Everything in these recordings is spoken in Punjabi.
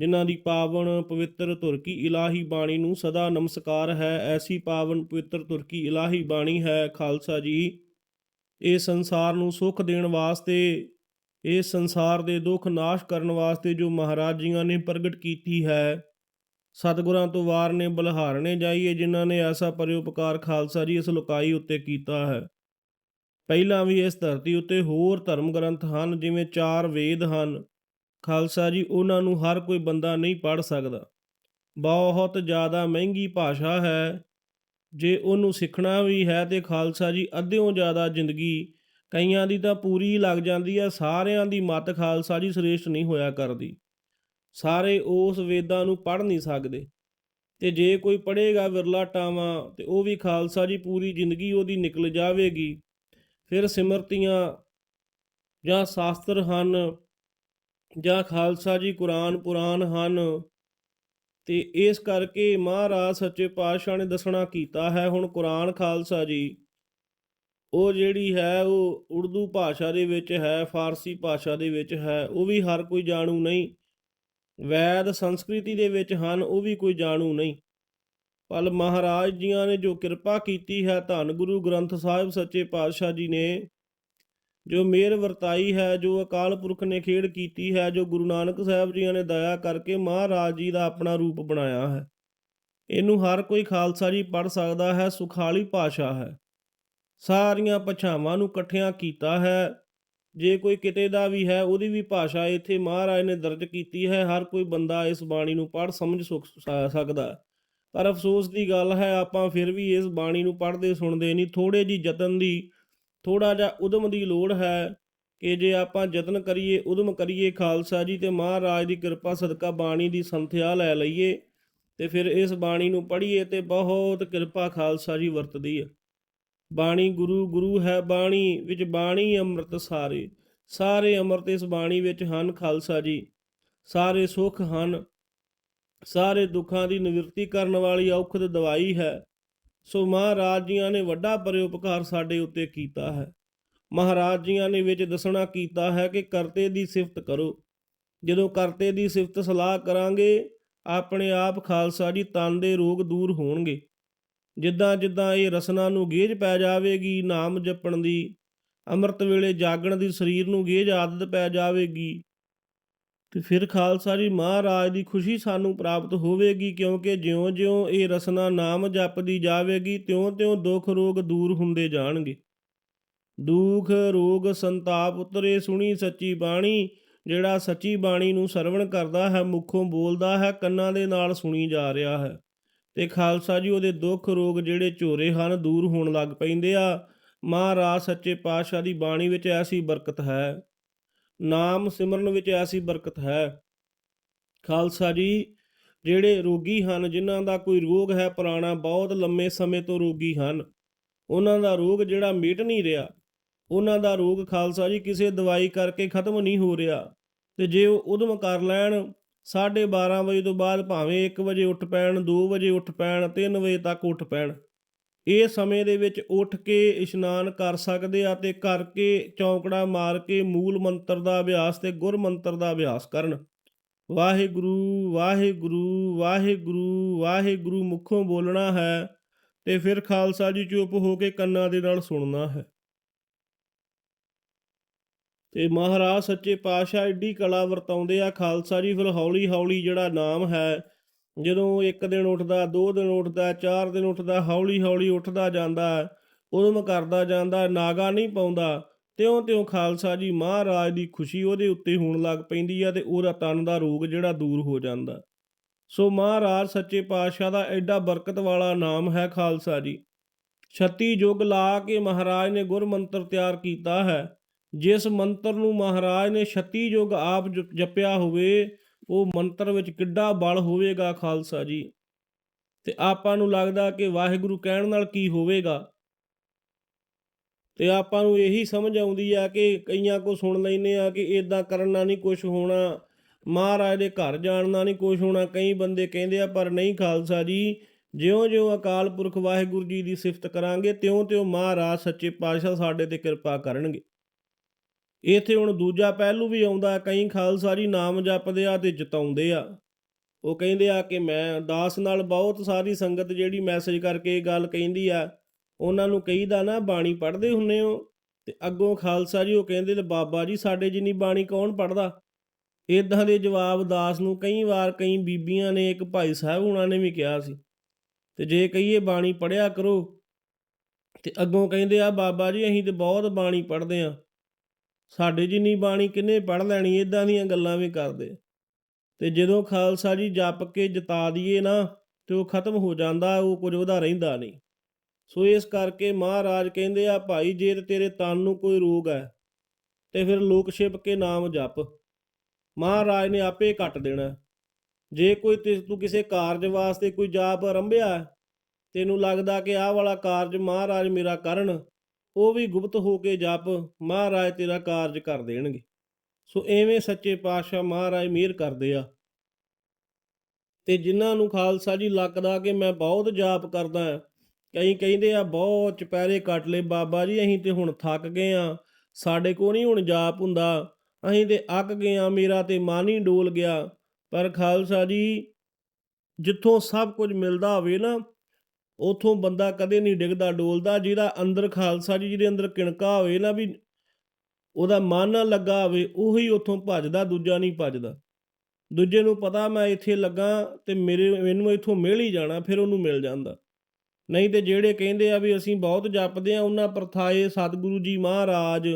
ਜਿਨ੍ਹਾਂ ਦੀ ਪਾਵਨ ਪਵਿੱਤਰ ਤੁਰਕੀ ਇਲਾਹੀ ਬਾਣੀ ਨੂੰ ਸਦਾ ਨਮਸਕਾਰ ਹੈ, ਐਸੀ ਪਾਵਨ ਪਵਿੱਤਰ ਤੁਰਕੀ ਇਲਾਹੀ ਬਾਣੀ ਹੈ। ਖਾਲਸਾ ਜੀ, ਇਹ ਸੰਸਾਰ ਨੂੰ ਸੁੱਖ ਦੇਣ ਵਾਸਤੇ, ਇਹ ਸੰਸਾਰ ਦੇ ਦੁੱਖ ਨਾਸ਼ ਕਰਨ ਵਾਸਤੇ ਜੋ ਮਹਾਰਾਜ ਜੀਆਂ ਨੇ ਪ੍ਰਗਟ ਕੀਤੀ ਹੈ, ਸਤਿਗੁਰਾਂ ਤੋਂ ਵਾਰ ਨੇ ਬਲਹਾਰਣੇ ਜਾਈਏ, ਜਿਨ੍ਹਾਂ ਨੇ ਐਸਾ ਪਰਿਉਪਕਾਰ ਖਾਲਸਾ ਜੀ ਇਸ ਲੋਕਾਈ ਉੱਤੇ ਕੀਤਾ ਹੈ। ਪਹਿਲਾਂ ਵੀ ਇਸ ਧਰਤੀ ਉੱਤੇ ਹੋਰ ਧਰਮ ਗ੍ਰੰਥ ਹਨ, ਜਿਵੇਂ ਚਾਰ ਵੇਦ ਹਨ। ਖਾਲਸਾ ਜੀ, ਉਹਨਾਂ ਨੂੰ ਹਰ ਕੋਈ ਬੰਦਾ ਨਹੀਂ ਪੜ੍ਹ ਸਕਦਾ। ਬਹੁਤ ਜ਼ਿਆਦਾ ਮਹਿੰਗੀ ਭਾਸ਼ਾ ਹੈ। ਜੇ ਉਹਨੂੰ ਸਿੱਖਣਾ ਵੀ ਹੈ ਤੇ ਖਾਲਸਾ ਜੀ, ਅੱਧਿਓਂ ਜ਼ਿਆਦਾ ਜ਼ਿੰਦਗੀ ਕਈਆਂ ਦੀ ਤਾਂ ਪੂਰੀ ਲੱਗ ਜਾਂਦੀ ਹੈ। ਸਾਰਿਆਂ ਦੀ ਮਤ ਖਾਲਸਾ ਜੀ ਸ੍ਰੇਸ਼ਟ ਨਹੀਂ ਹੋਇਆ ਕਰਦੀ। ਸਾਰੇ ਉਸ ਵੇਦਾਂ ਨੂੰ ਪੜ੍ਹ ਨਹੀਂ ਸਕਦੇ। ਤੇ ਜੇ ਕੋਈ ਪੜ੍ਹੇਗਾ ਵਿਰਲਾ ਟਾਵਾਂ, ਤੇ ਉਹ ਵੀ ਖਾਲਸਾ ਜੀ ਪੂਰੀ ਜ਼ਿੰਦਗੀ ਉਹਦੀ ਨਿਕਲ ਜਾਵੇਗੀ। ਫਿਰ ਸਿਮਰਤੀਆਂ ਜਾਂ ਸ਼ਾਸਤਰ ਹਨ। ਜਾਂ ਖਾਲਸਾ ਜੀ ਕੁਰਾਨ ਪੁਰਾਨ ਹਨ। ਤੇ ਇਸ ਕਰਕੇ ਮਹਾਰਾਜ ਸੱਚੇ ਪਾਤਸ਼ਾਹ ਨੇ ਦੱਸਣਾ ਕੀਤਾ ਹੈ, ਹੁਣ ਕੁਰਾਨ ਖਾਲਸਾ ਜੀ, ਉਹ ਜਿਹੜੀ ਹੈ, ਉਹ ਉਰਦੂ ਭਾਸ਼ਾ ਦੇ ਵਿੱਚ ਹੈ, ਫਾਰਸੀ ਭਾਸ਼ਾ ਦੇ ਵਿੱਚ ਹੈ, ਉਹ ਵੀ ਹਰ ਕੋਈ ਜਾਣੂ ਨਹੀਂ। ਵੈਦ ਸੰਸਕ੍ਰਿਤੀ ਦੇ ਵਿੱਚ ਹਨ, ਉਹ ਵੀ ਕੋਈ ਜਾਣੂ ਨਹੀਂ। ਪਰ ਮਹਾਰਾਜ ਜੀਆਂ ਨੇ ਜੋ ਕਿਰਪਾ ਕੀਤੀ ਹੈ, ਧੰਨ ਗੁਰੂ ਗ੍ਰੰਥ ਸਾਹਿਬ ਸੱਚੇ ਪਾਤਸ਼ਾਹ ਜੀ ਨੇ ਜੋ ਮੇਰ ਵਰਤਾਈ ਹੈ, ਜੋ ਅਕਾਲ ਪੁਰਖ ਨੇ ਖੇਡ ਕੀਤੀ ਹੈ, ਜੋ ਗੁਰੂ ਨਾਨਕ ਸਾਹਿਬ ਜੀਆਂ ਨੇ ਦਇਆ ਕਰਕੇ ਮਹਾਰਾਜ ਜੀ ਦਾ ਆਪਣਾ ਰੂਪ ਬਣਾਇਆ ਹੈ। ਇਹਨੂੰ ਹਰ ਕੋਈ ਖਾਲਸਾ ਜੀ ਪੜ ਸਕਦਾ ਹੈ, ਸੁਖਾਲੀ ਭਾਸ਼ਾ ਹੈ। ਸਾਰੀਆਂ ਭਾਸ਼ਾਵਾਂ ਨੂੰ ਇਕੱਠਿਆਂ ਕੀਤਾ ਹੈ। ਜੇ ਕੋਈ ਕਿਤੇ ਦਾ ਵੀ ਹੈ, ਉਹਦੀ ਵੀ ਭਾਸ਼ਾ ਇੱਥੇ ਮਹਾਰਾਜ ਨੇ ਦਰਜ ਕੀਤੀ ਹੈ। ਹਰ ਕੋਈ ਬੰਦਾ ਇਸ ਬਾਣੀ ਨੂੰ ਪੜ ਸਮਝ, ਸੁਖ- ਸਕਦਾ ਪਰ ਅਫਸੋਸ ਦੀ ਗੱਲ ਹੈ, ਆਪਾਂ ਫਿਰ ਵੀ ਇਸ ਬਾਣੀ ਨੂੰ ਪੜ੍ਹਦੇ, ਸੁਣਦੇ ਨਹੀਂ। ਥੋੜੇ ਜੀ ਯਤਨ ਦੀ ਥੋੜਾ ਜਿਹਾ ਉਦਮ ਦੀ ਲੋੜ ਹੈ ਕਿ ਜੇ ਆਪਾਂ ਯਤਨ ਕਰੀਏ, ਉਦਮ ਕਰੀਏ ਖਾਲਸਾ ਜੀ ਤੇ ਮਹਾਰਾਜ ਦੀ ਕਿਰਪਾ ਸਦਕਾ ਬਾਣੀ ਦੀ ਸੰਥਿਆ ਲੈ ਲਈਏ ਤੇ ਫਿਰ ਇਸ ਬਾਣੀ ਨੂੰ ਪੜ੍ਹੀਏ ਤੇ ਬਹੁਤ ਕਿਰਪਾ ਖਾਲਸਾ ਜੀ ਵਰਤਦੀ ਹੈ। ਬਾਣੀ ਗੁਰੂ ਗੁਰੂ ਹੈ ਬਾਣੀ, ਵਿੱਚ ਬਾਣੀ ਅੰਮ੍ਰਿਤ ਸਾਰੇ ਸਾਰੇ ਅੰਮ੍ਰਿਤ ਇਸ ਬਾਣੀ ਵਿੱਚ ਹਨ ਖਾਲਸਾ ਜੀ। ਸਾਰੇ ਸੁੱਖ ਹਨ, ਸਾਰੇ ਦੁੱਖਾਂ ਦੀ ਨਿਵਰਤੀ ਕਰਨ ਵਾਲੀ ਔਖਦ ਦਵਾਈ ਹੈ। ਸੋ ਮਹਾਰਾਜ ਜੀਆਂ ਨੇ ਵੱਡਾ ਪਰਿਉਪਕਾਰ ਸਾਡੇ ਉੱਤੇ ਕੀਤਾ ਹੈ। ਮਹਾਰਾਜ ਜੀਆਂ ਨੇ ਵਿੱਚ ਦੱਸਣਾ ਕੀਤਾ ਹੈ ਕਿ ਕਰਤੇ ਦੀ ਸਿਫਤ ਕਰੋ। ਜਦੋਂ ਕਰਤੇ ਦੀ ਸਿਫਤ ਸਲਾਹ ਕਰਾਂਗੇ, ਆਪਣੇ ਆਪ ਖਾਲਸਾ ਜੀ ਤਨ ਦੇ ਰੋਗ ਦੂਰ ਹੋਣਗੇ। ਜਿੱਦਾਂ ਜਿੱਦਾਂ ਇਹ ਰਸਨਾ ਨੂੰ ਗੇਜ ਪੈ ਜਾਵੇਗੀ ਨਾਮ ਜਪਣ ਦੀ, ਅੰਮ੍ਰਿਤ ਵੇਲੇ ਜਾਗਣ ਦੀ ਸਰੀਰ ਨੂੰ ਗੇਜ ਆਦਤ ਪੈ ਜਾਵੇਗੀ ਤੇ ਫਿਰ ਖਾਲਸਾ ਜੀ ਮਹਾਰਾਜ ਦੀ ਖੁਸ਼ੀ ਸਾਨੂੰ ਪ੍ਰਾਪਤ ਹੋਵੇਗੀ, ਕਿਉਂਕਿ ਜਿਉਂ-ਜਿਉਂ ਇਹ ਰਸਨਾ ਨਾਮ ਜਪਦੀ ਜਾਵੇਗੀ, ਤਿਉਂ-ਤਿਉਂ ਦੁੱਖ ਰੋਗ ਦੂਰ ਹੁੰਦੇ ਜਾਣਗੇ। ਦੁੱਖ ਰੋਗ ਸੰਤਾਪ ਉਤਰੇ ਸੁਣੀ ਸੱਚੀ ਬਾਣੀ, ਜਿਹੜਾ ਸੱਚੀ ਬਾਣੀ ਨੂੰ ਸਰਵਣ ਕਰਦਾ ਹੈ, ਮੁਖੋਂ ਬੋਲਦਾ ਹੈ, ਕੰਨਾਂ ਦੇ ਨਾਲ ਸੁਣੀ ਜਾ ਰਿਹਾ ਹੈ। ਤੇ ਖਾਲਸਾ ਜੀ ਉਹਦੇ ਦੁੱਖ ਰੋਗ ਜਿਹੜੇ ਝੋਰੇ ਹਨ, ਦੂਰ ਹੋਣ ਲੱਗ ਪੈਂਦੇ ਆ। ਮਹਾਰਾਜ ਸੱਚੇ ਪਾਤਸ਼ਾਹ ਦੀ ਬਾਣੀ ਵਿੱਚ ਐਸੀ ਬਰਕਤ ਹੈ। ਨਾਮ ਸਿਮਰਨ ਵਿੱਚ ਐਸੀ ਬਰਕਤ ਹੈ। ਖਾਲਸਾ ਜੀ, ਜਿਹੜੇ ਰੋਗੀ ਹਨ, ਜਿਨ੍ਹਾਂ ਦਾ ਕੋਈ ਰੋਗ ਹੈ ਪੁਰਾਣਾ, ਬਹੁਤ ਲੰਮੇ ਸਮੇਂ ਤੋਂ ਰੋਗੀ ਹਨ। ਉਹਨਾਂ ਦਾ ਰੋਗ ਜਿਹੜਾ ਮਿਟ ਨਹੀਂ ਰਿਹਾ। ਉਹਨਾਂ ਦਾ ਰੋਗ ਖਾਲਸਾ ਜੀ ਕਿਸੇ ਦਵਾਈ ਕਰਕੇ ਖਤਮ ਨਹੀਂ ਹੋ ਰਿਹਾ। ਤੇ ਜੇ ਉਹ ਉਦਮ ਕਰ ਲੈਣ 12:30 ਵਜੇ ਤੋਂ ਬਾਅਦ ਭਾਵੇਂ 1 ਵਜੇ ਉੱਠ ਪੈਣ 2 ਵਜੇ ਉੱਠ ਪੈਣ 3 ਵਜੇ ਤੱਕ ਉੱਠ ਪੈਣ। ਇਹ ਸਮੇਂ ਦੇ ਵਿੱਚ ਉੱਠ ਕੇ ਇਸ਼ਨਾਨ ਕਰ ਸਕਦੇ ਆ ਤੇ ਕਰਕੇ ਚੌਂਕੜਾ ਮਾਰ ਕੇ ਮੂਲ ਮੰਤਰ ਦਾ ਅਭਿਆਸ ਤੇ ਗੁਰ ਮੰਤਰ ਦਾ ਅਭਿਆਸ ਕਰਨ। ਵਾਹਿਗੁਰੂ ਵਾਹਿਗੁਰੂ ਵਾਹਿਗੁਰੂ ਵਾਹਿਗੁਰੂ ਮੁਖੋਂ ਬੋਲਣਾ ਹੈ ਤੇ ਫਿਰ ਖਾਲਸਾ ਜੀ ਚੁੱਪ ਹੋ ਕੇ ਕੰਨਾਂ ਦੇ ਨਾਲ ਸੁਣਨਾ ਹੈ। ਤੇ ਮਹਾਰਾਜ ਸੱਚੇ ਪਾਤਸ਼ਾਹ ਏਡੀ ਕਲਾ ਵਰਤਾਉਂਦੇ ਆ, ਖਾਲਸਾ ਜੀ ਫਿਰ ਹੌਲੀ ਹੌਲੀ ਜਿਹੜਾ ਨਾਮ ਹੈ ਜਦੋਂ ਇੱਕ ਦਿਨ ਉੱਠਦਾ, ਦੋ ਦਿਨ ਉੱਠਦਾ, ਚਾਰ ਦਿਨ ਉੱਠਦਾ, ਹੌਲੀ ਹੌਲੀ ਉੱਠਦਾ ਜਾਂਦਾ ਉਦਮ ਕਰਦਾ ਜਾਂਦਾ ਨਾਗਾ ਨਹੀਂ ਪਾਉਂਦਾ। ਤਿਉਂ ਤਿਉਂ ਖਾਲਸਾ ਜੀ ਮਹਾਰਾਜ ਦੀ ਖੁਸ਼ੀ ਉਹਦੇ ਉੱਤੇ ਹੋਣ ਲੱਗ ਪੈਂਦੀ ਆ ਤੇ ਉਹਦਾ ਤਨ ਦਾ ਰੋਗ ਜਿਹੜਾ ਦੂਰ ਹੋ ਜਾਂਦਾ। ਸੋ ਮਹਾਰਾਜ ਸੱਚੇ ਪਾਤਸ਼ਾਹ ਦਾ ਐਡਾ ਬਰਕਤ ਵਾਲਾ ਨਾਮ ਹੈ ਖਾਲਸਾ ਜੀ। 36 ਯੁੱਗ ਲਾ ਕੇ ਮਹਾਰਾਜ ਨੇ ਗੁਰ ਮੰਤਰ ਤਿਆਰ ਕੀਤਾ ਹੈ। ਜਿਸ ਮੰਤਰ ਨੂੰ ਮਹਾਰਾਜ ਨੇ 36 ਯੁੱਗ ਆਪ ਜਪਿਆ ਹੋਵੇ ਉਹ ਮੰਤਰ ਵਿੱਚ ਕਿੱਡਾ ਬਲ ਹੋਵੇਗਾ ਖਾਲਸਾ ਜੀ। ਤੇ ਆਪਾਂ ਨੂੰ ਲੱਗਦਾ ਕਿ ਵਾਹਿਗੁਰੂ ਕਹਿਣ ਨਾਲ ਕੀ ਹੋਵੇਗਾ? ਤੇ ਆਪਾਂ ਨੂੰ ਇਹੀ ਸਮਝ ਆਉਂਦੀ ਆ ਕਿ ਕਈਆਂ ਕੋ ਸੁਣ ਲੈਨੇ ਆ ਕਿ ਇਦਾਂ ਕਰਨ ਨਾਲ ਨਹੀਂ ਕੁਝ ਹੋਣਾ, ਮਹਾਰਾਜ ਦੇ ਘਰ ਜਾਣ ਨਾਲ ਨਹੀਂ ਕੁਝ ਹੋਣਾ, ਕਈ ਬੰਦੇ ਕਹਿੰਦੇ ਆ, ਪਰ ਨਹੀਂ ਖਾਲਸਾ ਜੀ, ਜਿਉਂ-ਜਿਉਂ ਅਕਾਲ ਪੁਰਖ ਵਾਹਿਗੁਰੂ ਜੀ ਦੀ ਸਿਫਤ ਕਰਾਂਗੇ, ਤਿਉਂ-ਤਿਉਂ ਮਹਾਰਾਜ ਸੱਚੇ ਪਾਤਸ਼ਾਹ ਸਾਡੇ ਤੇ ਕਿਰਪਾ ਕਰਨਗੇ। ਇੱਥੇ ਹੁਣ ਦੂਜਾ ਪਹਿਲੂ ਵੀ ਆਉਂਦਾ, ਕਈ ਖਾਲਸਾ ਜੀ ਨਾਮ ਜਪਦੇ ਆ ਤੇ ਜਿਤਾਉਂਦੇ ਆ। ਉਹ ਕਹਿੰਦੇ ਆ ਕਿ ਮੈਂ ਦਾਸ ਨਾਲ ਬਹੁਤ ਸਾਰੀ ਸੰਗਤ ਜਿਹੜੀ ਮੈਸੇਜ ਕਰਕੇ ਇਹ ਗੱਲ ਕਹਿੰਦੀ ਆ, ਉਹਨਾਂ ਨੂੰ ਕਹੀਦਾ ਨਾ, ਬਾਣੀ ਪੜ੍ਹਦੇ ਹੁੰਨੇ ਹੋ? ਤੇ ਅੱਗੋਂ ਖਾਲਸਾ ਜੀ ਉਹ ਕਹਿੰਦੇ ਨੇ, ਬਾਬਾ ਜੀ, ਸਾਡੇ ਜਿੰਨੀ ਬਾਣੀ ਕੌਣ ਪੜ੍ਹਦਾ? ਇਦਾਂ ਦੇ ਜਵਾਬ ਦਾਸ ਨੂੰ ਕਈ ਵਾਰ ਕਈ ਬੀਬੀਆਂ ਨੇ, ਇੱਕ ਭਾਈ ਸਾਹਿਬ ਉਹਨਾਂ ਨੇ ਵੀ ਕਿਹਾ ਸੀ। ਤੇ ਜੇ ਕਹੀਏ, ਬਾਣੀ ਪੜਿਆ ਕਰੋ। ਤੇ ਅੱਗੋਂ ਕਹਿੰਦੇ ਆ, ਬਾਬਾ ਜੀ, ਅਸੀਂ ਤੇ ਬਹੁਤ ਬਾਣੀ ਪੜ੍ਹਦੇ ਆ। ਸਾਡੇ ਜਿੰਨੀ ਬਾਣੀ ਕਿੰਨੇ ਪੜ੍ਹ ਲੈਣੀ ਇਦਾਂ ਦੀਆਂ ਗੱਲਾਂ ਵੀ ਕਰਦੇ ਤੇ ਜਦੋਂ ਖਾਲਸਾ ਜੀ ਜਪ ਕੇ ਜਿਤਾ ਦਈਏ ਨਾ, ਤੇ ਉਹ ਖਤਮ ਹੋ ਜਾਂਦਾ, ਉਹ ਕੁਝ ਉਹਦਾ ਰਹਿੰਦਾ ਨਹੀਂ। ਸੋ ਇਸ ਕਰਕੇ ਮਹਾਰਾਜ ਕਹਿੰਦੇ ਆ, ਭਾਈ, ਜੇ ਤੇਰੇ ਤਨ ਨੂੰ ਕੋਈ ਰੋਗ ਹੈ, ਤੇ ਫਿਰ ਲੋਕ ਛਿਪ ਕੇ ਨਾਮ ਜਪ। ਮਹਾਰਾਜ ਨੇ ਆਪੇ ਕੱਟ ਦੇਣਾ। ਜੇ ਕੋਈ ਤੂੰ ਕਿਸੇ ਕਾਰਜ ਵਾਸਤੇ ਕੋਈ ਜਾਪ ਆਰੰਭਿਆ, ਤੈਨੂੰ ਲੱਗਦਾ ਕਿ ਆਹ ਵਾਲਾ ਕਾਰਜ ਮਹਾਰਾਜ ਮੇਰਾ ਕਰਨ ਉਹ ਵੀ ਗੁਪਤ ਹੋ ਕੇ ਜਪ, ਮਹਾਰਾਜ ਤੇਰਾ ਕਾਰਜ ਕਰ ਦੇਣਗੇ। ਸੋ ਐਵੇਂ ਸੱਚੇ ਪਾਤਸ਼ਾਹ ਮਹਾਰਾਜ ਮਿਹਰ ਕਰਦੇ ਆ। ਤੇ ਜਿਨ੍ਹਾਂ ਨੂੰ ਖਾਲਸਾ ਜੀ ਲੱਗਦਾ ਕਿ ਮੈਂ ਬਹੁਤ ਜਾਪ ਕਰਦਾ ਕਈ ਕਹਿੰਦੇ ਆ, ਬਹੁਤ ਚਪੈਰੇ ਕੱਟ ਲਏ, ਬਾਬਾ ਜੀ, ਅਸੀਂ ਤੇ ਹੁਣ ਥੱਕ ਗਏ ਆ ਸਾਡੇ ਕੋ ਨਹੀਂ ਹੁਣ ਜਾਪ ਹੁੰਦਾ। ਅਸੀਂ ਤੇ ਅੱਕ ਗਏ ਆ ਮੇਰਾ ਤੇ ਮਨ ਹੀ ਡੋਲ ਗਿਆ। ਪਰ ਖਾਲਸਾ ਜੀ, ਜਿੱਥੋਂ ਸਭ ਕੁਝ ਮਿਲਦਾ ਹੋਵੇ ਨਾ ਉਥੋਂ ਬੰਦਾ ਕਦੇ ਨਹੀਂ ਡਿੱਗਦਾ, ਡੋਲਦਾ, ਜਿਹਦਾ ਅੰਦਰ ਖਾਲਸਾ ਜੀ, ਜਿਹਦੇ ਅੰਦਰ ਕਿਣਕਾ ਹੋਵੇ ਨਾ ਵੀ ਉਹਦਾ ਮਨ ਨਾ ਲੱਗਾ ਹੋਵੇ, ਉਹੀ ਉਥੋਂ ਭੱਜਦਾ, ਦੂਜਾ ਨਹੀਂ ਭੱਜਦਾ। ਦੂਜੇ ਨੂੰ ਪਤਾ ਮੈਂ ਇੱਥੇ ਲੱਗਾ ਤੇ ਮੇਰੇ, ਮੈਨੂੰ ਇੱਥੋਂ ਮਿਲ ਹੀ ਜਾਣਾ, ਫਿਰ ਉਹਨੂੰ ਮਿਲ ਜਾਂਦਾ। ਨਹੀਂ ਤੇ ਜਿਹੜੇ ਕਹਿੰਦੇ ਆ ਵੀ ਅਸੀਂ ਬਹੁਤ ਜਪਦੇ ਆ, ਉਹਨਾਂ ਪ੍ਰਥਾਏ ਸਤਿਗੁਰੂ ਜੀ ਮਹਾਰਾਜ,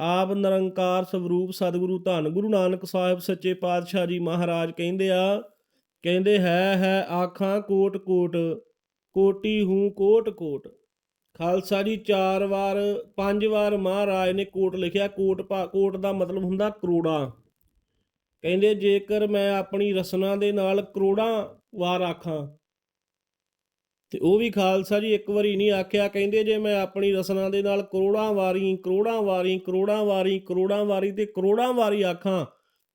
ਆਪ ਨਿਰੰਕਾਰ ਸਵਰੂਪ ਸਤਿਗੁਰੂ ਧੰਨ ਗੁਰੂ ਨਾਨਕ ਸਾਹਿਬ ਸੱਚੇ ਪਾਤਸ਼ਾਹ ਜੀ ਮਹਾਰਾਜ ਕਹਿੰਦੇ ਆ, ਕਹਿੰਦੇ ਹੈ ਹੈ, ਆਖਾਂ ਕੋਟ ਕੋਟ ਕੋਟੀ ਹੂੰ ਕੋਟ ਕੋਟ। ਖਾਲਸਾ ਜੀ ਚਾਰ ਵਾਰ, ਪੰਜ ਵਾਰ ਮਹਾਰਾਜ ਨੇ ਕੋਟ ਲਿਖਿਆ। ਕੋਟ ਭਾ- ਕੋਟ ਦਾ ਮਤਲਬ ਹੁੰਦਾ ਕਰੋੜਾਂ। ਕਹਿੰਦੇ ਜੇਕਰ ਮੈਂ ਆਪਣੀ ਰਸਨਾ ਦੇ ਨਾਲ ਕਰੋੜਾਂ ਵਾਰ ਆਖਾਂ, ਤੇ ਉਹ ਵੀ ਖਾਲਸਾ ਜੀ ਇੱਕ ਵਾਰੀ ਨਹੀਂ ਆਖਿਆ। ਕਹਿੰਦੇ ਜੇ ਮੈਂ ਆਪਣੀ ਰਸਨਾ ਦੇ ਨਾਲ ਕਰੋੜਾਂ ਵਾਰੀ ਕਰੋੜਾਂ ਵਾਰੀ ਕਰੋੜਾਂ ਵਾਰੀ ਕਰੋੜਾਂ ਵਾਰੀ ਤੇ ਕਰੋੜਾਂ ਵਾਰੀ ਆਖਾਂ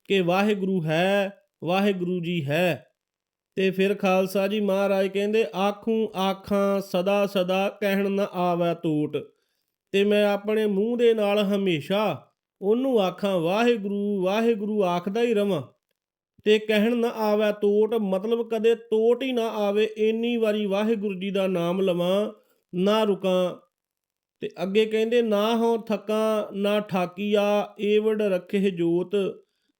ਕਿ ਵਾਹਿਗੁਰੂ ਹੈ, ਵਾਹਿਗੁਰੂ ਜੀ ਹੈ। ਤੇ ਫਿਰ ਖਾਲਸਾ ਜੀ ਮਹਾਰਾਜ ਕਹਿੰਦੇ, ਆਖੂ ਆਖਾਂ ਸਦਾ ਸਦਾ ਕਹਿਣ ਨਾ ਆਵੈ ਟੂਟ ਤੇ ਮੈਂ ਆਪਣੇ ਮੂੰਹ ਦੇ ਨਾਲ ਹਮੇਸ਼ਾ ਉਹਨੂੰ ਆਖਾਂ, ਵਾਹਿਗੁਰੂ ਵਾਹਿਗੁਰੂ ਆਖਦਾ ਹੀ ਰਵਾਂ। ਤੇ ਕਹਿਣ ਨਾ ਆਵੈ ਤੋਟ ਮਤਲਬ ਕਦੇ ਤੋਟ ਹੀ ਨਾ ਆਵੇ ਇੰਨੀ ਵਾਰੀ ਵਾਹਿਗੁਰੂ ਜੀ ਦਾ ਨਾਮ ਲਵਾਂ, ਨਾ ਰੁਕਾਂ। ਤੇ ਅੱਗੇ ਕਹਿੰਦੇ, ਨਾ ਹੋ ਥਕਾਂ, ਨਾ ਠਾਕੀਆ, ਏਵੜ ਰੱਖੇ ਜੋਤ।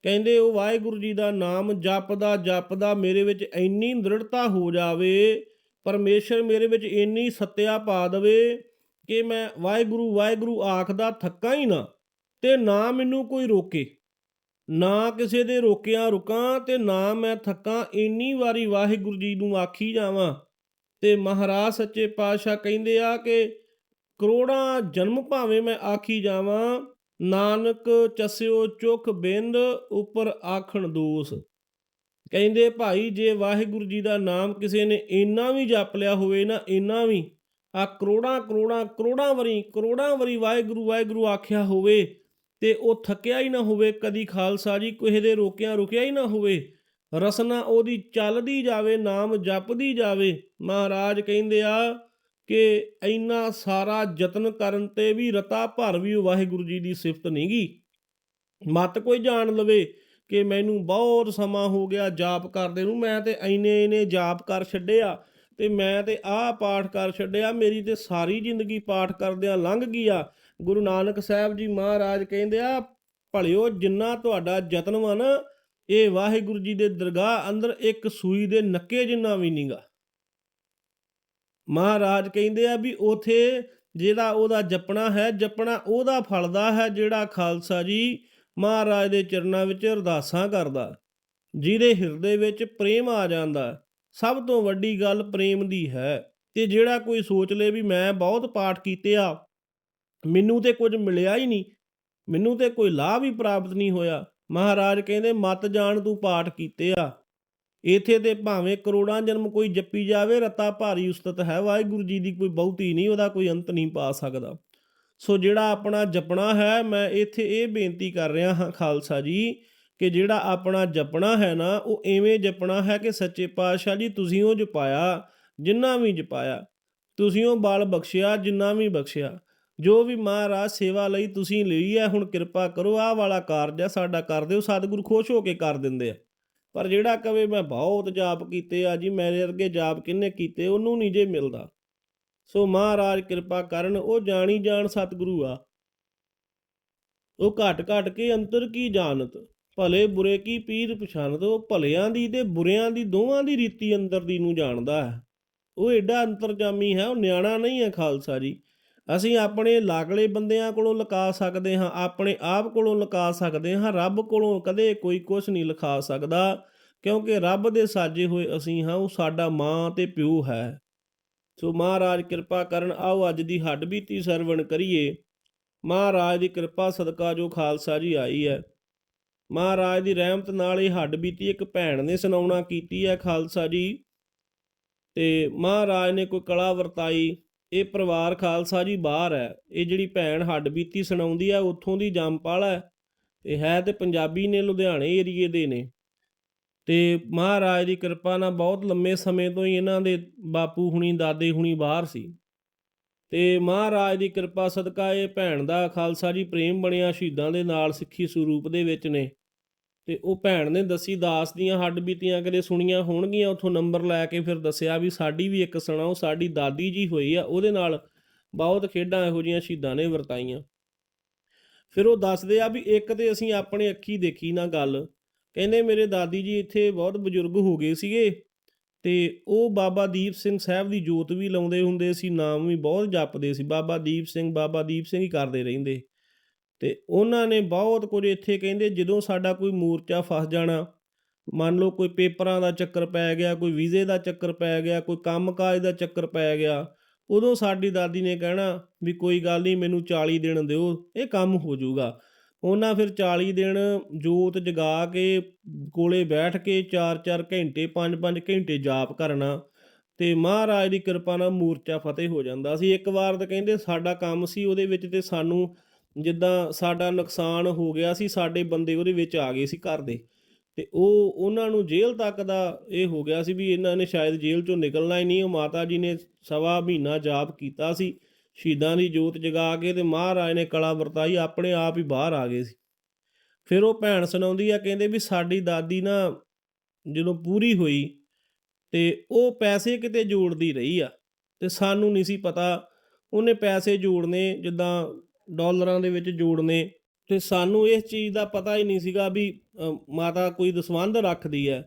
ਕਹਿੰਦੇ, ਉਹ ਵਾਹਿਗੁਰੂ ਜੀ ਦਾ ਨਾਮ ਜਪਦਾ ਜਪਦਾ ਮੇਰੇ ਵਿੱਚ ਇੰਨੀ ਦ੍ਰਿੜਤਾ ਹੋ ਜਾਵੇ, ਪਰਮੇਸ਼ਰ ਮੇਰੇ ਵਿੱਚ ਇੰਨੀ ਸੱਤਿਆ ਪਾ ਦੇਵੇ ਕਿ ਮੈਂ ਵਾਹਿਗੁਰੂ ਵਾਹਿਗੁਰੂ ਆਖਦਾ ਥੱਕਾਂ ਹੀ ਨਾ ਤੇ ਨਾ ਮੈਨੂੰ ਕੋਈ ਰੋਕੇ। ਨਾ ਕਿਸੇ ਦੇ ਰੋਕਿਆ ਰੁਕਾਂ ਤੇ ਨਾ ਮੈਂ ਥੱਕਾਂ। ਇੰਨੀ ਵਾਰੀ ਵਾਹਿਗੁਰੂ ਜੀ ਨੂੰ ਆਖੀ ਜਾਵਾਂ ਤੇ ਮਹਾਰਾਜ ਸੱਚੇ ਪਾਤਸ਼ਾਹ ਕਹਿੰਦੇ ਆ ਕਿ ਕਰੋੜਾਂ ਜਨਮ ਭਾਵੇਂ ਮੈਂ ਆਖੀ ਜਾਵਾਂ ਨਾਨਕ ਚਸਿਓ ਚੁਖ ਬਿੰਦ ਉੱਪਰ ਆਖਣ ਦੋਸ। ਕਹਿੰਦੇ, ਭਾਈ, ਜੇ ਵਾਹਿਗੁਰੂ ਜੀ ਦਾ ਨਾਮ ਕਿਸੇ ਨੇ ਇੰਨਾ ਵੀ ਜਪ ਲਿਆ ਹੋਵੇ ਨਾ, ਇੰਨਾ ਵੀ ਆ ਕਰੋੜਾਂ ਕਰੋੜਾਂ ਕਰੋੜਾਂ ਵਾਰੀ ਕਰੋੜਾਂ ਵਾਰੀ ਵਾਹਿਗੁਰੂ ਵਾਹਿਗੁਰੂ ਆਖਿਆ ਹੋਵੇ ਤੇ ਉਹ ਥੱਕਿਆ ਹੀ ਨਾ ਹੋਵੇ, ਕਦੀ ਖਾਲਸਾ ਜੀ ਕਿਸੇ ਦੇ ਰੋਕਿਆ, ਰੁਕਿਆ ਹੀ ਨਾ ਹੋਵੇ, ਰਸਨਾ ਉਹਦੀ ਚੱਲਦੀ ਜਾਵੇ, ਨਾਮ ਜਪਦੀ ਜਾਵੇ। ਮਹਾਰਾਜ ਕਹਿੰਦੇ ਆ ਕਿ ਇੰਨਾ ਸਾਰਾ ਯਤਨ ਕਰਨ ਤੇ ਵੀ ਰਤਾ ਭਰ ਵੀ ਵਾਹਿਗੁਰੂ ਜੀ ਦੀ ਸਿਫਤ ਨਹੀਂਗੀ ਮਤ ਕੋਈ ਜਾਣ ਲਵੇ ਕਿ ਮੈਨੂੰ ਬਹੁਤ ਸਮਾਂ ਹੋ ਗਿਆ ਜਾਪ ਕਰਦੇ ਨੂੰ, ਮੈਂ ਤੇ ਐਨੇ ਐਨੇ ਜਾਪ ਕਰ ਛੱਡਿਆ ਤੇ ਮੈਂ ਤੇ ਆਹ ਪਾਠ ਕਰ ਛੱਡਿਆ, ਮੇਰੀ ਤੇ ਸਾਰੀ ਜ਼ਿੰਦਗੀ ਪਾਠ ਕਰਦਿਆਂ ਲੰਘ ਗਈ ਆ ਗੁਰੂ ਨਾਨਕ ਸਾਹਿਬ ਜੀ ਮਹਾਰਾਜ ਕਹਿੰਦੇ ਆ, ਭਲਿਓ ਜਿੰਨਾ ਤੁਹਾਡਾ ਯਤਨ ਵਾ ਨਾ, ਇਹ ਵਾਹਿਗੁਰੂ ਜੀ ਦੇ ਦਰਗਾਹ ਅੰਦਰ ਇੱਕ ਸੂਈ ਦੇ ਨੱਕੇ ਜਿੰਨਾ ਵੀ ਨਹੀਂਗਾ ਮਹਾਰਾਜ ਕਹਿੰਦੇ ਆ ਵੀ ਉਥੇ ਜਿਹੜਾ ਉਹਦਾ ਜਪਣਾ ਹੈ, ਜਪਣਾ ਉਹਦਾ ਫਲਦਾ ਹੈ ਜਿਹੜਾ ਖਾਲਸਾ ਜੀ ਮਹਾਰਾਜ ਦੇ ਚਰਨਾਂ ਵਿੱਚ ਅਰਦਾਸਾਂ ਕਰਦਾ। ਜਿਹਦੇ ਹਿਰਦੇ ਵਿੱਚ ਪ੍ਰੇਮ ਆ ਜਾਂਦਾ, ਸਭ ਤੋਂ ਵੱਡੀ ਗੱਲ ਪ੍ਰੇਮ ਦੀ ਹੈ। ਤੇ ਜਿਹੜਾ ਕੋਈ ਸੋਚ ਲੇ ਵੀ ਮੈਂ ਬਹੁਤ ਪਾਠ ਕੀਤੇ ਆ, ਮੈਨੂੰ ਤੇ ਕੁਝ ਮਿਲਿਆ ਹੀ ਨਹੀਂ, ਮੈਨੂੰ ਤੇ ਕੋਈ ਲਾਭ ਹੀ ਪ੍ਰਾਪਤ ਨਹੀਂ ਹੋਇਆ। ਮਹਾਰਾਜ ਕਹਿੰਦੇ, ਮਤ ਜਾਣ ਤੂੰ ਪਾਠ ਕੀਤੇ ਆ। ਇਥੇ ਤੇ ਭਾਵੇਂ ਕਰੋੜਾਂ ਜਨਮ ਕੋਈ ਜੱਪੀ ਜਾਵੇ, ਰਤਾ ਭਾਰੀ ਉਸਤਤ ਹੈ। ਵਾਹਿਗੁਰੂ ਜੀ ਦੀ ਕੋਈ ਬਹੁਤੀ ਨਹੀਂ, ਉਹਦਾ ਕੋਈ ਅੰਤ ਨਹੀਂ ਪਾ ਸਕਦਾ। ਸੋ ਜਿਹੜਾ ਆਪਣਾ ਜਪਣਾ ਹੈ, ਮੈਂ ਇੱਥੇ ਇਹ ਬੇਨਤੀ ਕਰ ਰਿਹਾ ਹਾਂ ਖਾਲਸਾ ਜੀ ਕਿ ਜਿਹੜਾ ਆਪਣਾ ਜਪਣਾ ਹੈ ਨਾ, ਉਹ ਐਵੇਂ ਜਪਣਾ ਹੈ ਕਿ ਸੱਚੇ ਪਾਤਸ਼ਾਹ ਜੀ, ਤੁਸੀਂ ਉਹ ਜਪਾਇਆ, ਜਿੰਨਾ ਵੀ ਜਪਾਇਆ। ਤੁਸੀਂ ਉਹ ਬਾਲ ਬਖਸ਼ਿਆ, ਜਿੰਨਾ ਵੀ ਬਖਸ਼ਿਆ। ਜੋ ਵੀ ਮਹਾਰਾਜ ਸੇਵਾ ਲਈ ਤੁਸੀਂ ਲਈ ਹੈ, ਹੁਣ ਕਿਰਪਾ ਕਰੋ, ਆਹ ਵਾਲਾ ਕਾਰਜ ਹੈ ਸਾਡਾ ਕਰ ਦਿਓ, ਸਤਿਗੁਰੂ ਖੁਸ਼ ਹੋ ਕੇ ਕਰ ਦਿੰਦੇ ਆ। ਪਰ ਜਿਹੜਾ ਕਵੇ ਮੈਂ ਬਹੁਤ ਜਾਪ ਕੀਤੇ ਆ ਜੀ, ਮੇਰੇ ਵਰਗੇ ਜਾਪ ਕਿੰਨੇ ਕੀਤੇ, ਉਹਨੂੰ ਨਹੀਂ ਜੇ ਮਿਲਦਾ। ਸੋ ਮਹਾਰਾਜ ਕਿਰਪਾ ਕਰਨ, ਉਹ ਜਾਣੀ ਜਾਣ ਸਤਿਗੁਰੂ ਆ। ਉਹ ਘਟ ਘਟ ਕੇ ਅੰਤਰ ਕੀ ਜਾਣਤ? ਭਲੇ ਬੁਰੇ ਕੀ ਪੀਰ ਪਛਾਣਤ? ਉਹ ਭਲਿਆਂ ਦੀ ਤੇ ਬੁਰਿਆਂ ਦੀ, ਦੋਵਾਂ ਦੀ ਰੀਤੀ ਅੰਦਰ ਦੀ ਨੂੰ ਜਾਣਦਾ ਹੈ। ਉਹ ਐਡਾ ਅੰਤਰਜਾਮੀ ਹੈ, ਉਹ ਨਿਆਣਾ ਨਹੀਂ ਹੈ ਖਾਲਸਾ ਜੀ। ਅਸੀਂ ਆਪਣੇ ਲਾਗਲੇ ਬੰਦਿਆਂ ਕੋਲੋਂ ਲੁਕਾ ਸਕਦੇ ਹਾਂ, ਆਪਣੇ ਆਪ ਕੋਲੋਂ ਲੁਕਾ ਸਕਦੇ ਹਾਂ, ਰੱਬ ਕੋਲੋਂ ਕਦੇ ਕੋਈ ਕੁਝ ਨਹੀਂ ਲਿਖਾ ਸਕਦਾ, ਕਿਉਂਕਿ ਰੱਬ ਦੇ ਸਾਜੇ ਹੋਏ ਅਸੀਂ ਹਾਂ, ਉਹ ਸਾਡਾ ਮਾਂ ਤੇ ਪਿਓ ਹੈ। ਸੋ ਮਹਾਰਾਜ ਕਿਰਪਾ ਕਰਨ, ਆਓ ਅੱਜ ਦੀ ਹੱਡ ਬੀਤੀ ਸਰਵਣ ਕਰੀਏ। ਮਹਾਰਾਜ ਦੀ ਕਿਰਪਾ ਸਦਕਾ ਜੋ ਖਾਲਸਾ ਜੀ ਆਈ ਹੈ। ਮਹਾਰਾਜ ਦੀ ਰਹਿਮਤ ਨਾਲ ਇਹ ਹੱਡ ਬੀਤੀ ਇੱਕ ਭੈਣ ਨੇ ਸੁਣਾਉਣਾ ਕੀਤੀ ਹੈ ਖਾਲਸਾ ਜੀ। ਤੇ ਮਹਾਰਾਜ ਨੇ ਕੋਈ ਕਲਾ ਵਰਤਾਈ ਇਹ ਪਰਿਵਾਰ ਖਾਲਸਾ ਜੀ ਬਾਹਰ ਹੈ। ਇਹ ਜਿਹੜੀ ਭੈਣ ਹੱਡ ਬੀਤੀ ਸੁਣਾਉਂਦੀ ਆ, ਉੱਥੋਂ ਦੀ ਜੰਮਪਾਲ ਹੈ। ਤੇ ਹੈ ਤੇ ਪੰਜਾਬੀ ਨੇ, ਲੁਧਿਆਣੇ ਏਰੀਏ ਦੇ ਨੇ। ਤੇ ਮਹਾਰਾਜ ਦੀ ਕਿਰਪਾ ਨਾਲ ਬਹੁਤ ਲੰਮੇ ਸਮੇਂ ਤੋਂ ਹੀ ਇਹਨਾਂ ਦੇ ਬਾਪੂ ਹੁਣੀ, ਦਾਦੇ ਹੁਣੀ ਬਾਹਰ ਸੀ। ਤੇ ਮਹਾਰਾਜ ਦੀ ਕਿਰਪਾ ਸਦਕਾ ਇਹ ਭੈਣ ਦਾ ਖਾਲਸਾ ਜੀ ਪ੍ਰੇਮ ਬਣਿਆ ਸ਼ਹੀਦਾਂ ਦੇ ਨਾਲ ਸਿੱਖੀ ਸਰੂਪ ਦੇ ਵਿੱਚ ਨੇ। ਤੇ ਉਹ ਭੈਣ ਨੇ ਦੱਸੀ, ਦਾਸ ਦੀਆਂ ਹੱਡ ਬੀਤੀਆਂ ਕਦੇ ਸੁਣੀਆਂ ਹੋਣਗੀਆਂ? ਉਥੋਂ ਨੰਬਰ ਲੈ ਕੇ ਫਿਰ ਦੱਸਿਆ ਵੀ ਸਾਡੀ ਵੀ ਇੱਕ ਸੁਣਾਓ ਸਾਡੀ ਦਾਦੀ ਜੀ ਹੋਈ ਆ, ਉਹਦੇ ਨਾਲ ਬਹੁਤ ਖੇਡਾਂ ਇਹੋ ਜੀਆਂ ਸ਼ਹੀਦਾਂ ਨੇ ਵਰਤਾਈਆਂ। ਫਿਰ ਉਹ ਦੱਸਦੇ ਆ ਵੀ ਇੱਕ ਤੇ ਅਸੀਂ ਆਪਣੇ ਅੱਖੀ ਦੇਖੀ ਨਾ ਗੱਲ। ਕਹਿੰਦੇ ਮੇਰੇ ਦਾਦੀ ਜੀ ਇੱਥੇ ਬਹੁਤ ਬਜ਼ੁਰਗ ਹੋ ਗਏ ਸੀਗੇ ਤੇ ਉਹ ਬਾਬਾ ਦੀਪ ਸਿੰਘ ਸਾਹਿਬ ਦੀ ਜੋਤ ਵੀ ਲਾਉਂਦੇ ਹੁੰਦੇ ਸੀ, ਨਾਮ ਵੀ ਬਹੁਤ ਜਪਦੇ ਸੀ। ਬਾਬਾ ਦੀਪ ਸਿੰਘ, ਬਾਬਾ ਦੀਪ ਸਿੰਘ ਹੀ ਕਰਦੇ ਰਹਿੰਦੇ। ਤੇ ਉਹਨਾਂ ਨੇ ਬਹੁਤ ਕੁਝ ਇੱਥੇ ਕਹਿੰਦੇ ਜਦੋਂ ਸਾਡਾ ਕੋਈ ਮੋਰਚਾ ਫਸ ਜਾਣਾ, ਮੰਨ ਲਓ ਕੋਈ ਪੇਪਰਾਂ ਦਾ ਚੱਕਰ ਪੈ ਗਿਆ, ਕੋਈ ਵੀਜ਼ੇ ਦਾ ਚੱਕਰ ਪੈ ਗਿਆ, ਕੋਈ ਕੰਮਕਾਜ ਦਾ ਚੱਕਰ ਪੈ ਗਿਆ, ਉਦੋਂ ਸਾਡੀ ਦਾਦੀ ਨੇ ਕਹਿਣਾ ਵੀ ਕੋਈ ਗੱਲ ਨਹੀਂ ਮੈਨੂੰ 40 ਦਿਨ ਦਿਓ, ਇਹ ਕੰਮ ਹੋ ਜਾਊਗਾ। ਉਹਨਾਂ ਫਿਰ 40 ਦਿਨ ਜੋਤ ਜਗਾ ਕੇ ਕੋਲੇ ਬੈਠ ਕੇ 4-4 ਘੰਟੇ 5-5 ਘੰਟੇ ਜਾਪ ਕਰਨਾ ਤੇ ਮਹਾਰਾਜ ਦੀ ਕਿਰਪਾ ਨਾਲ ਮੂਰਚਾ ਫਤਿਹ ਹੋ ਜਾਂਦਾ ਸੀ। ਇੱਕ ਵਾਰ ਤਾਂ ਕਹਿੰਦੇ ਸਾਡਾ ਕੰਮ ਸੀ, ਉਹਦੇ ਵਿੱਚ ਤੇ ਸਾਨੂੰ ਜਿੱਦਾਂ ਸਾਡਾ ਨੁਕਸਾਨ ਹੋ ਗਿਆ ਸੀ, ਸਾਡੇ ਬੰਦੇ ਉਹਦੇ ਵਿੱਚ ਆ ਗਏ ਸੀ ਘਰ ਦੇ। ਤੇ ਉਹ, ਉਹਨਾਂ ਨੂੰ ਜੇਲ੍ਹ ਤੱਕ ਦਾ ਇਹ ਹੋ ਗਿਆ ਸੀ ਵੀ ਇਹਨਾਂ ਨੇ ਸ਼ਾਇਦ ਜੇਲ੍ਹ ਚੋਂ ਨਿਕਲਣਾ ਹੀ ਨਹੀਂ। ਉਹ ਮਾਤਾ ਜੀ ਨੇ ਸਵਾ ਮਹੀਨਾ ਜਾਪ ਕੀਤਾ ਸੀ, ਸ਼ਹੀਦਾਂ ਦੀ ਜੋਤ ਜਗਾ ਕੇ ਤੇ ਮਹਾਰਾਜ ਨੇ ਕਲਾ ਵਰਤਾਈ, ਆਪਣੇ ਆਪ ਹੀ ਬਾਹਰ ਆ ਗਏ ਸੀ। ਫਿਰ ਉਹ ਭੈਣ ਸੁਣਾਉਂਦੀ ਆ, ਕਹਿੰਦੇ ਵੀ ਸਾਡੀ ਦਾਦੀ ਨਾ ਜਦੋਂ ਪੂਰੀ ਹੋਈ ਤੇ ਉਹ ਪੈਸੇ ਕਿਤੇ ਜੋੜਦੀ ਰਹੀ ਆ, ਤੇ ਸਾਨੂੰ ਨਹੀਂ ਸੀ ਪਤਾ। ਉਹਨੇ ਪੈਸੇ ਜੋੜਨੇ, ਜਿੱਦਾਂ ਡਾਲਰਾਂ ਦੇ ਵਿੱਚ ਜੋੜਨੇ ਤੇ ਸਾਨੂੰ ਇਸ ਚੀਜ਼ ਦਾ ਪਤਾ ਹੀ ਨਹੀਂ ਸੀਗਾ ਵੀ ਮਾਤਾ ਕੋਈ ਦਸਵੰਧ ਰੱਖਦੀ ਹੈ।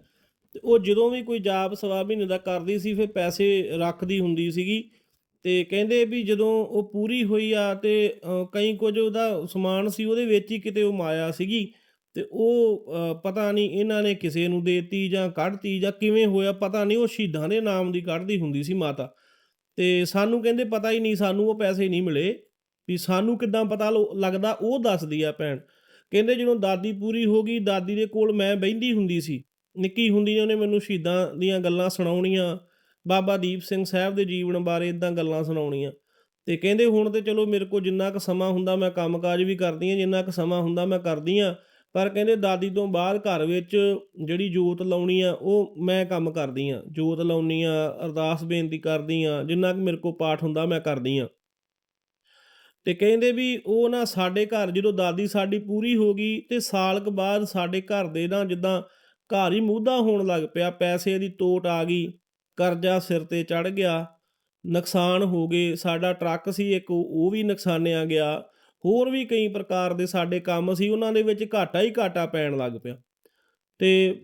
ਤੇ ਉਹ ਜਦੋਂ ਵੀ ਕੋਈ ਜਾਪ ਸਵਾ ਮਹੀਨੇ ਦਾ ਕਰਦੀ ਸੀ, ਫਿਰ ਪੈਸੇ ਰੱਖਦੀ ਹੁੰਦੀ ਸੀਗੀ। ਤੇ ਕਹਿੰਦੇ ਵੀ ਜਦੋਂ ਉਹ ਪੂਰੀ ਹੋਈ ਆ ਤੇ ਕਈ ਕੁਝ ਉਹਦਾ ਸਮਾਨ ਸੀ, ਉਹਦੇ ਵਿੱਚ ਹੀ ਕਿਤੇ ਉਹ ਮਾਇਆ ਸੀਗੀ। ਤੇ ਉਹ ਪਤਾ ਨਹੀਂ ਇਹਨਾਂ ਨੇ ਕਿਸੇ ਨੂੰ ਦੇਤੀ ਜਾਂ ਕੱਢਤੀ ਜਾਂ ਕਿਵੇਂ ਹੋਇਆ, ਪਤਾ ਨਹੀਂ, ਉਹ ਸ਼ਹੀਦਾਂ ਦੇ ਨਾਮ ਦੀ ਕੱਢਦੀ ਹੁੰਦੀ ਸੀ ਮਾਤਾ। ਤੇ ਸਾਨੂੰ ਕਹਿੰਦੇ ਪਤਾ ਹੀ ਨਹੀਂ, ਸਾਨੂੰ ਉਹ ਪੈਸੇ ਨਹੀਂ ਮਿਲੇ। ਵੀ ਸਾਨੂੰ ਕਿੱਦਾਂ ਪਤਾ ਲੋ- ਲੱਗਦਾ ਉਹ ਦੱਸਦੀ ਆ ਭੈਣ। ਕਹਿੰਦੇ ਜਦੋਂ ਦਾਦੀ ਪੂਰੀ ਹੋ ਗਈ, ਦਾਦੀ ਦੇ ਕੋਲ ਮੈਂ ਬਹਿੰਦੀ ਹੁੰਦੀ ਸੀ। ਨਿੱਕੀ ਹੁੰਦੀ ਉਹਨੇ ਮੈਨੂੰ ਸ਼ਹੀਦਾਂ ਦੀਆਂ ਗੱਲਾਂ ਸੁਣਾਉਣੀਆਂ। ਬਾਬਾ ਦੀਪ ਸਿੰਘ ਸਾਹਿਬ ਦੇ ਜੀਵਨ ਬਾਰੇ ਇਦਾਂ ਗੱਲਾਂ ਸੁਣਾਉਣੀਆਂ। ਤੇ ਕਹਿੰਦੇ ਹੁਣ ਤੇ ਚਲੋ ਮੇਰੇ ਕੋਲ ਜਿੰਨਾ ਕੁ ਸਮਾਂ ਹੁੰਦਾ, ਮੈਂ ਕੰਮਕਾਜ ਵੀ ਕਰਦੀ ਆ, ਜਿੰਨਾ ਕੁ ਸਮਾਂ ਹੁੰਦਾ ਮੈਂ ਕਰਦੀ ਆ। ਪਰ ਕਹਿੰਦੇ ਦਾਦੀ ਤੋਂ ਬਾਅਦ ਘਰ ਵਿੱਚ ਜਿਹੜੀ ਜੋਤ ਲਾਉਣੀ ਆ, ਉਹ ਮੈਂ ਕੰਮ ਕਰਦੀ ਆ। ਜੋਤ ਲਾਉਣੀ ਆ, ਅਰਦਾਸ ਬੇਨਤੀ ਕਰਦੀ ਆ, ਜਿੰਨਾ ਕੁ ਮੇਰੇ ਕੋਲ ਪਾਠ ਹੁੰਦਾ ਮੈਂ ਕਰਦੀ ਆ। ਤੇ ਕਹਿੰਦੇ ਵੀ ਉਹ ਨਾ ਸਾਡੇ ਘਰ ਜਦੋਂ ਦਾਦੀ ਸਾਡੀ ਪੂਰੀ ਹੋ ਗਈ ਤੇ ਸਾਲ ਕੁ ਬਾਅਦ ਸਾਡੇ ਘਰ ਦੇ ਨਾ ਜਿੱਦਾਂ ਘਰ ਹੀ ਮੂਧਾ ਹੋਣ ਲੱਗ ਪਿਆ ਪੈਸੇ ਦੀ ਤੋਟ ਆ ਗਈ, ਕਰਜ਼ਾ ਸਿਰ ਤੇ ਚੜ ਗਿਆ, ਨੁਕਸਾਨ ਹੋ ਗਏ, ਸਾਡਾ ਟਰੱਕ ਸੀ ਇੱਕ, ਉਹ ਵੀ ਨੁਕਸਾਨਿਆ ਗਿਆ, ਹੋਰ ਵੀ ਕਈ ਪ੍ਰਕਾਰ ਦੇ ਸਾਡੇ ਕੰਮ ਸੀ, ਉਹਨਾਂ ਦੇ ਵਿੱਚ ਘਾਟਾ ਹੀ ਘਾਟਾ ਪੈਣ ਲੱਗ ਪਿਆ। ਤੇ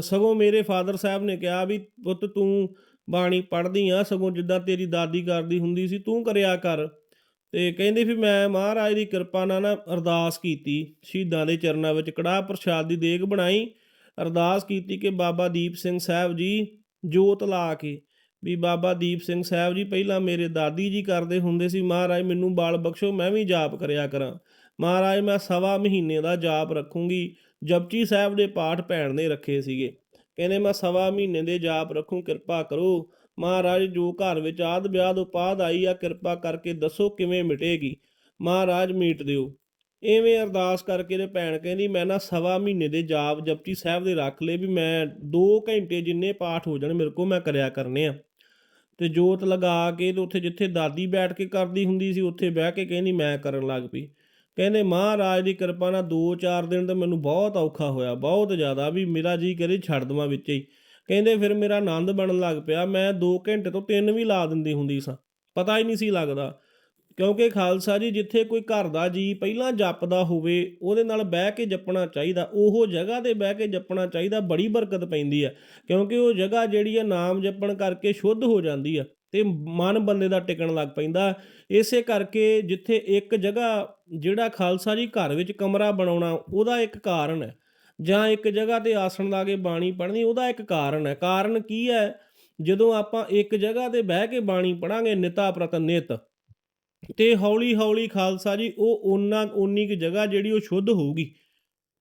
ਸਗੋਂ ਮੇਰੇ ਫਾਦਰ ਸਾਹਿਬ ਨੇ ਕਿਹਾ ਵੀ ਪੁੱਤ ਤੂੰ ਬਾਣੀ ਪੜ੍ਹਦੀ ਆ, ਸਗੋਂ ਜਿੱਦਾਂ ਤੇਰੀ ਦਾਦੀ ਕਰਦੀ ਹੁੰਦੀ ਸੀ, ਤੂੰ ਕਰਿਆ ਕਰ। ਤੇ ਕਹਿੰਦੇ ਵੀ ਮੈਂ ਮਹਾਰਾਜ ਦੀ ਕਿਰਪਾ ਨਾਲ ਨਾ ਅਰਦਾਸ ਕੀਤੀ, ਸ਼ਹੀਦਾਂ ਦੇ ਚਰਨਾਂ ਵਿੱਚ ਕੜਾਹ ਪ੍ਰਸ਼ਾਦ ਦੀ ਦੇਗ ਬਣਾਈ, ਅਰਦਾਸ ਕੀਤੀ ਕਿ ਬਾਬਾ ਦੀਪ ਸਿੰਘ ਸਾਹਿਬ ਜੀ ਜੋਤ ਲਾ ਕੇ, ਵੀ ਬਾਬਾ ਦੀਪ ਸਿੰਘ ਸਾਹਿਬ ਜੀ ਪਹਿਲਾਂ ਮੇਰੇ ਦਾਦੀ ਜੀ ਕਰਦੇ ਹੁੰਦੇ ਸੀ, ਮਹਾਰਾਜ ਮੈਨੂੰ ਬਾਲ ਬਖਸ਼ੋ, ਮੈਂ ਵੀ ਜਾਪ ਕਰਿਆ ਕਰਾਂ। ਮਹਾਰਾਜ ਮੈਂ ਸਵਾ ਮਹੀਨੇ ਦਾ ਜਾਪ ਰੱਖੂੰਗੀ, ਜਪਜੀ ਸਾਹਿਬ ਦੇ ਪਾਠ ਭੈਣ ਨੇ ਰੱਖੇ ਸੀਗੇ। ਕਹਿੰਦੇ ਮੈਂ ਸਵਾ ਮਹੀਨੇ ਦੇ ਜਾਪ ਰੱਖੂੰ, ਕਿਰਪਾ ਕਰੋ। ਮਹਾਰਾਜ ਜੋ ਘਰ ਵਿੱਚ ਆਦ ਵਿਆਦ ਉਪਾਦ ਆਈ ਆ, ਕਿਰਪਾ ਕਰਕੇ ਦੱਸੋ ਕਿਵੇਂ ਮਿਟੇਗੀ? ਮਹਾਰਾਜ ਮੀਟ ਦਿਓ। ਐਵੇਂ ਅਰਦਾਸ ਕਰਕੇ ਤੇ ਭੈਣ ਕਹਿੰਦੀ, ਮੈਂ ਨਾ ਸਵਾ ਮਹੀਨੇ ਦੇ ਜਾਪ ਜਪਜੀ ਸਾਹਿਬ ਦੇ ਰੱਖ ਲਏ ਵੀ ਮੈਂ 2 ਘੰਟੇ ਜਿੰਨੇ ਪਾਠ ਹੋ ਜਾਣ, ਮੇਰੇ ਕੋ ਮੈਂ ਕਰਿਆ ਕਰਨੇ ਆ। ਤੇ ਜੋਤ ਲਗਾ ਕੇ ਤੇ ਉੱਥੇ ਜਿੱਥੇ ਦਾਦੀ ਬੈਠ ਕੇ ਕਰਦੀ ਹੁੰਦੀ ਸੀ, ਉੱਥੇ ਬਹਿ ਕੇ ਕਹਿੰਦੀ, ਮੈਂ ਕਰਨ ਲੱਗ ਪਈ। ਕਹਿੰਦੇ, ਮਹਾਰਾਜ ਦੀ ਕਿਰਪਾ ਨਾਲ 2-4 ਦਿਨ ਤਾਂ ਮੈਨੂੰ ਬਹੁਤ ਔਖਾ ਹੋਇਆ, ਬਹੁਤ ਜ਼ਿਆਦਾ ਵੀ ਮੇਰਾ ਜੀ ਕਰੇ ਛੱਡ ਦਵਾਂ ਵਿੱਚ ਹੀ। ਕਹਿੰਦੇ ਫਿਰ ਮੇਰਾ ਆਨੰਦ ਬਣਨ ਲੱਗ ਪਿਆ, ਮੈਂ 2 ਘੰਟੇ ਤੋਂ 3 ਵੀ ਲਾ ਦਿੰਦੀ ਹੁੰਦੀ ਸਾਂ, ਪਤਾ ਹੀ ਨਹੀਂ ਸੀ ਲੱਗਦਾ। ਕਿਉਂਕਿ ਖਾਲਸਾ ਜੀ ਜਿੱਥੇ ਕੋਈ ਘਰ ਦਾ ਜੀ ਪਹਿਲਾਂ ਜਪਦਾ ਹੋਵੇ, ਉਹਦੇ ਨਾਲ ਬਹਿ ਕੇ ਜਪਣਾ ਚਾਹੀਦਾ, ਉਹ ਜਗ੍ਹਾ ਤੇ ਬਹਿ ਕੇ ਜਪਣਾ ਚਾਹੀਦਾ, ਬੜੀ ਬਰਕਤ ਪੈਂਦੀ ਹੈ ਕਿਉਂਕਿ ਉਹ ਜਗ੍ਹਾ ਜਿਹੜੀ ਹੈ ਨਾਮ ਜਪਣ ਕਰਕੇ ਸ਼ੁੱਧ ਹੋ ਜਾਂਦੀ ਆ, ਤੇ ਮਨ ਬੰਦੇ ਦਾ ਟਿਕਣ ਲੱਗ ਪੈਂਦਾ। ਇਸੇ ਕਰਕੇ ਜਿੱਥੇ ਇੱਕ ਜਗ੍ਹਾ ਜਿਹੜਾ ਖਾਲਸਾ ਜੀ ਘਰ ਵਿੱਚ ਕਮਰਾ ਬਣਾਉਣਾ, ਉਹਦਾ ਇੱਕ ਕਾਰਨ ਹੈ। ਜਾਂ ਇੱਕ ਜਗ੍ਹਾ ਤੇ ਆਸਣ ਲਾ ਕੇ ਬਾਣੀ ਪੜ੍ਹਨੀ, ਉਹਦਾ ਇੱਕ ਕਾਰਨ ਹੈ। ਕਾਰਨ ਕੀ ਹੈ? ਜਦੋਂ ਆਪਾਂ ਇੱਕ ਜਗ੍ਹਾ ਤੇ ਬਹਿ ਕੇ ਬਾਣੀ ਪੜਾਂਗੇ ਨਿਤਾ ਪ੍ਰਤ ਨਿਤ। ਤੇ ਹੌਲੀ ਹੌਲੀ ਖਾਲਸਾ ਜੀ, ਉਹ ਉਹਨਾਂ ਉਨੀ ਕੁ ਜਗ੍ਹਾ ਜਿਹੜੀ ਉਹ ਸ਼ੁੱਧ ਹੋਊਗੀ।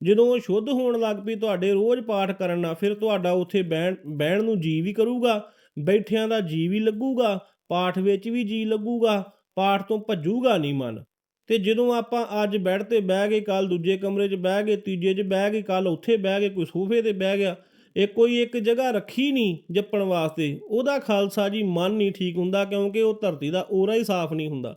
ਜਦੋਂ ਉਹ ਸ਼ੁੱਧ ਹੋਣ ਲੱਗ ਪਈ, ਤੁਹਾਡੇ ਰੋਜ਼ ਪਾਠ ਕਰਨ ਨਾਲ ਫਿਰ ਤੁਹਾਡਾ ਉੱਥੇ ਬਹਿਣ ਬਹਿਣ ਨੂੰ ਜੀ ਵੀ ਕਰੂਗਾ, ਬੈਠਿਆਂ ਦਾ ਜੀ ਵੀ ਲੱਗੂਗਾ, ਪਾਠ ਵਿੱਚ ਵੀ ਜੀ ਲੱਗੂਗਾ, ਪਾਠ ਤੋਂ ਭੱਜੂਗਾ ਨਹੀਂ ਮਨ। ਤੇ ਜਦੋਂ ਆਪਾਂ ਅੱਜ ਬੈੱਡ ਤੇ ਬਹਿ ਗਏ ਕੱਲ ਦੂਜੇ ਕਮਰੇ 'ਚ ਬਹਿ ਗਏ, ਤੀਜੇ 'ਚ ਬਹਿ ਗਏ ਕੱਲ ਉੱਥੇ ਬਹਿ ਗਏ, ਕੋਈ ਸੋਫੇ ਤੇ ਬਹਿ ਗਿਆ, ਇਹ ਕੋਈ ਇੱਕ ਜਗ੍ਹਾ ਰੱਖੀ ਨਹੀਂ ਜਪਣ ਵਾਸਤੇ। ਉਹਦਾ ਖਾਲਸਾ ਜੀ ਮਨ ਨਹੀਂ ਠੀਕ ਹੁੰਦਾ ਕਿਉਂਕਿ ਉਹ ਧਰਤੀ ਦਾ ਔਰਾ ਹੀ ਸਾਫ਼ ਨਹੀਂ ਹੁੰਦਾ।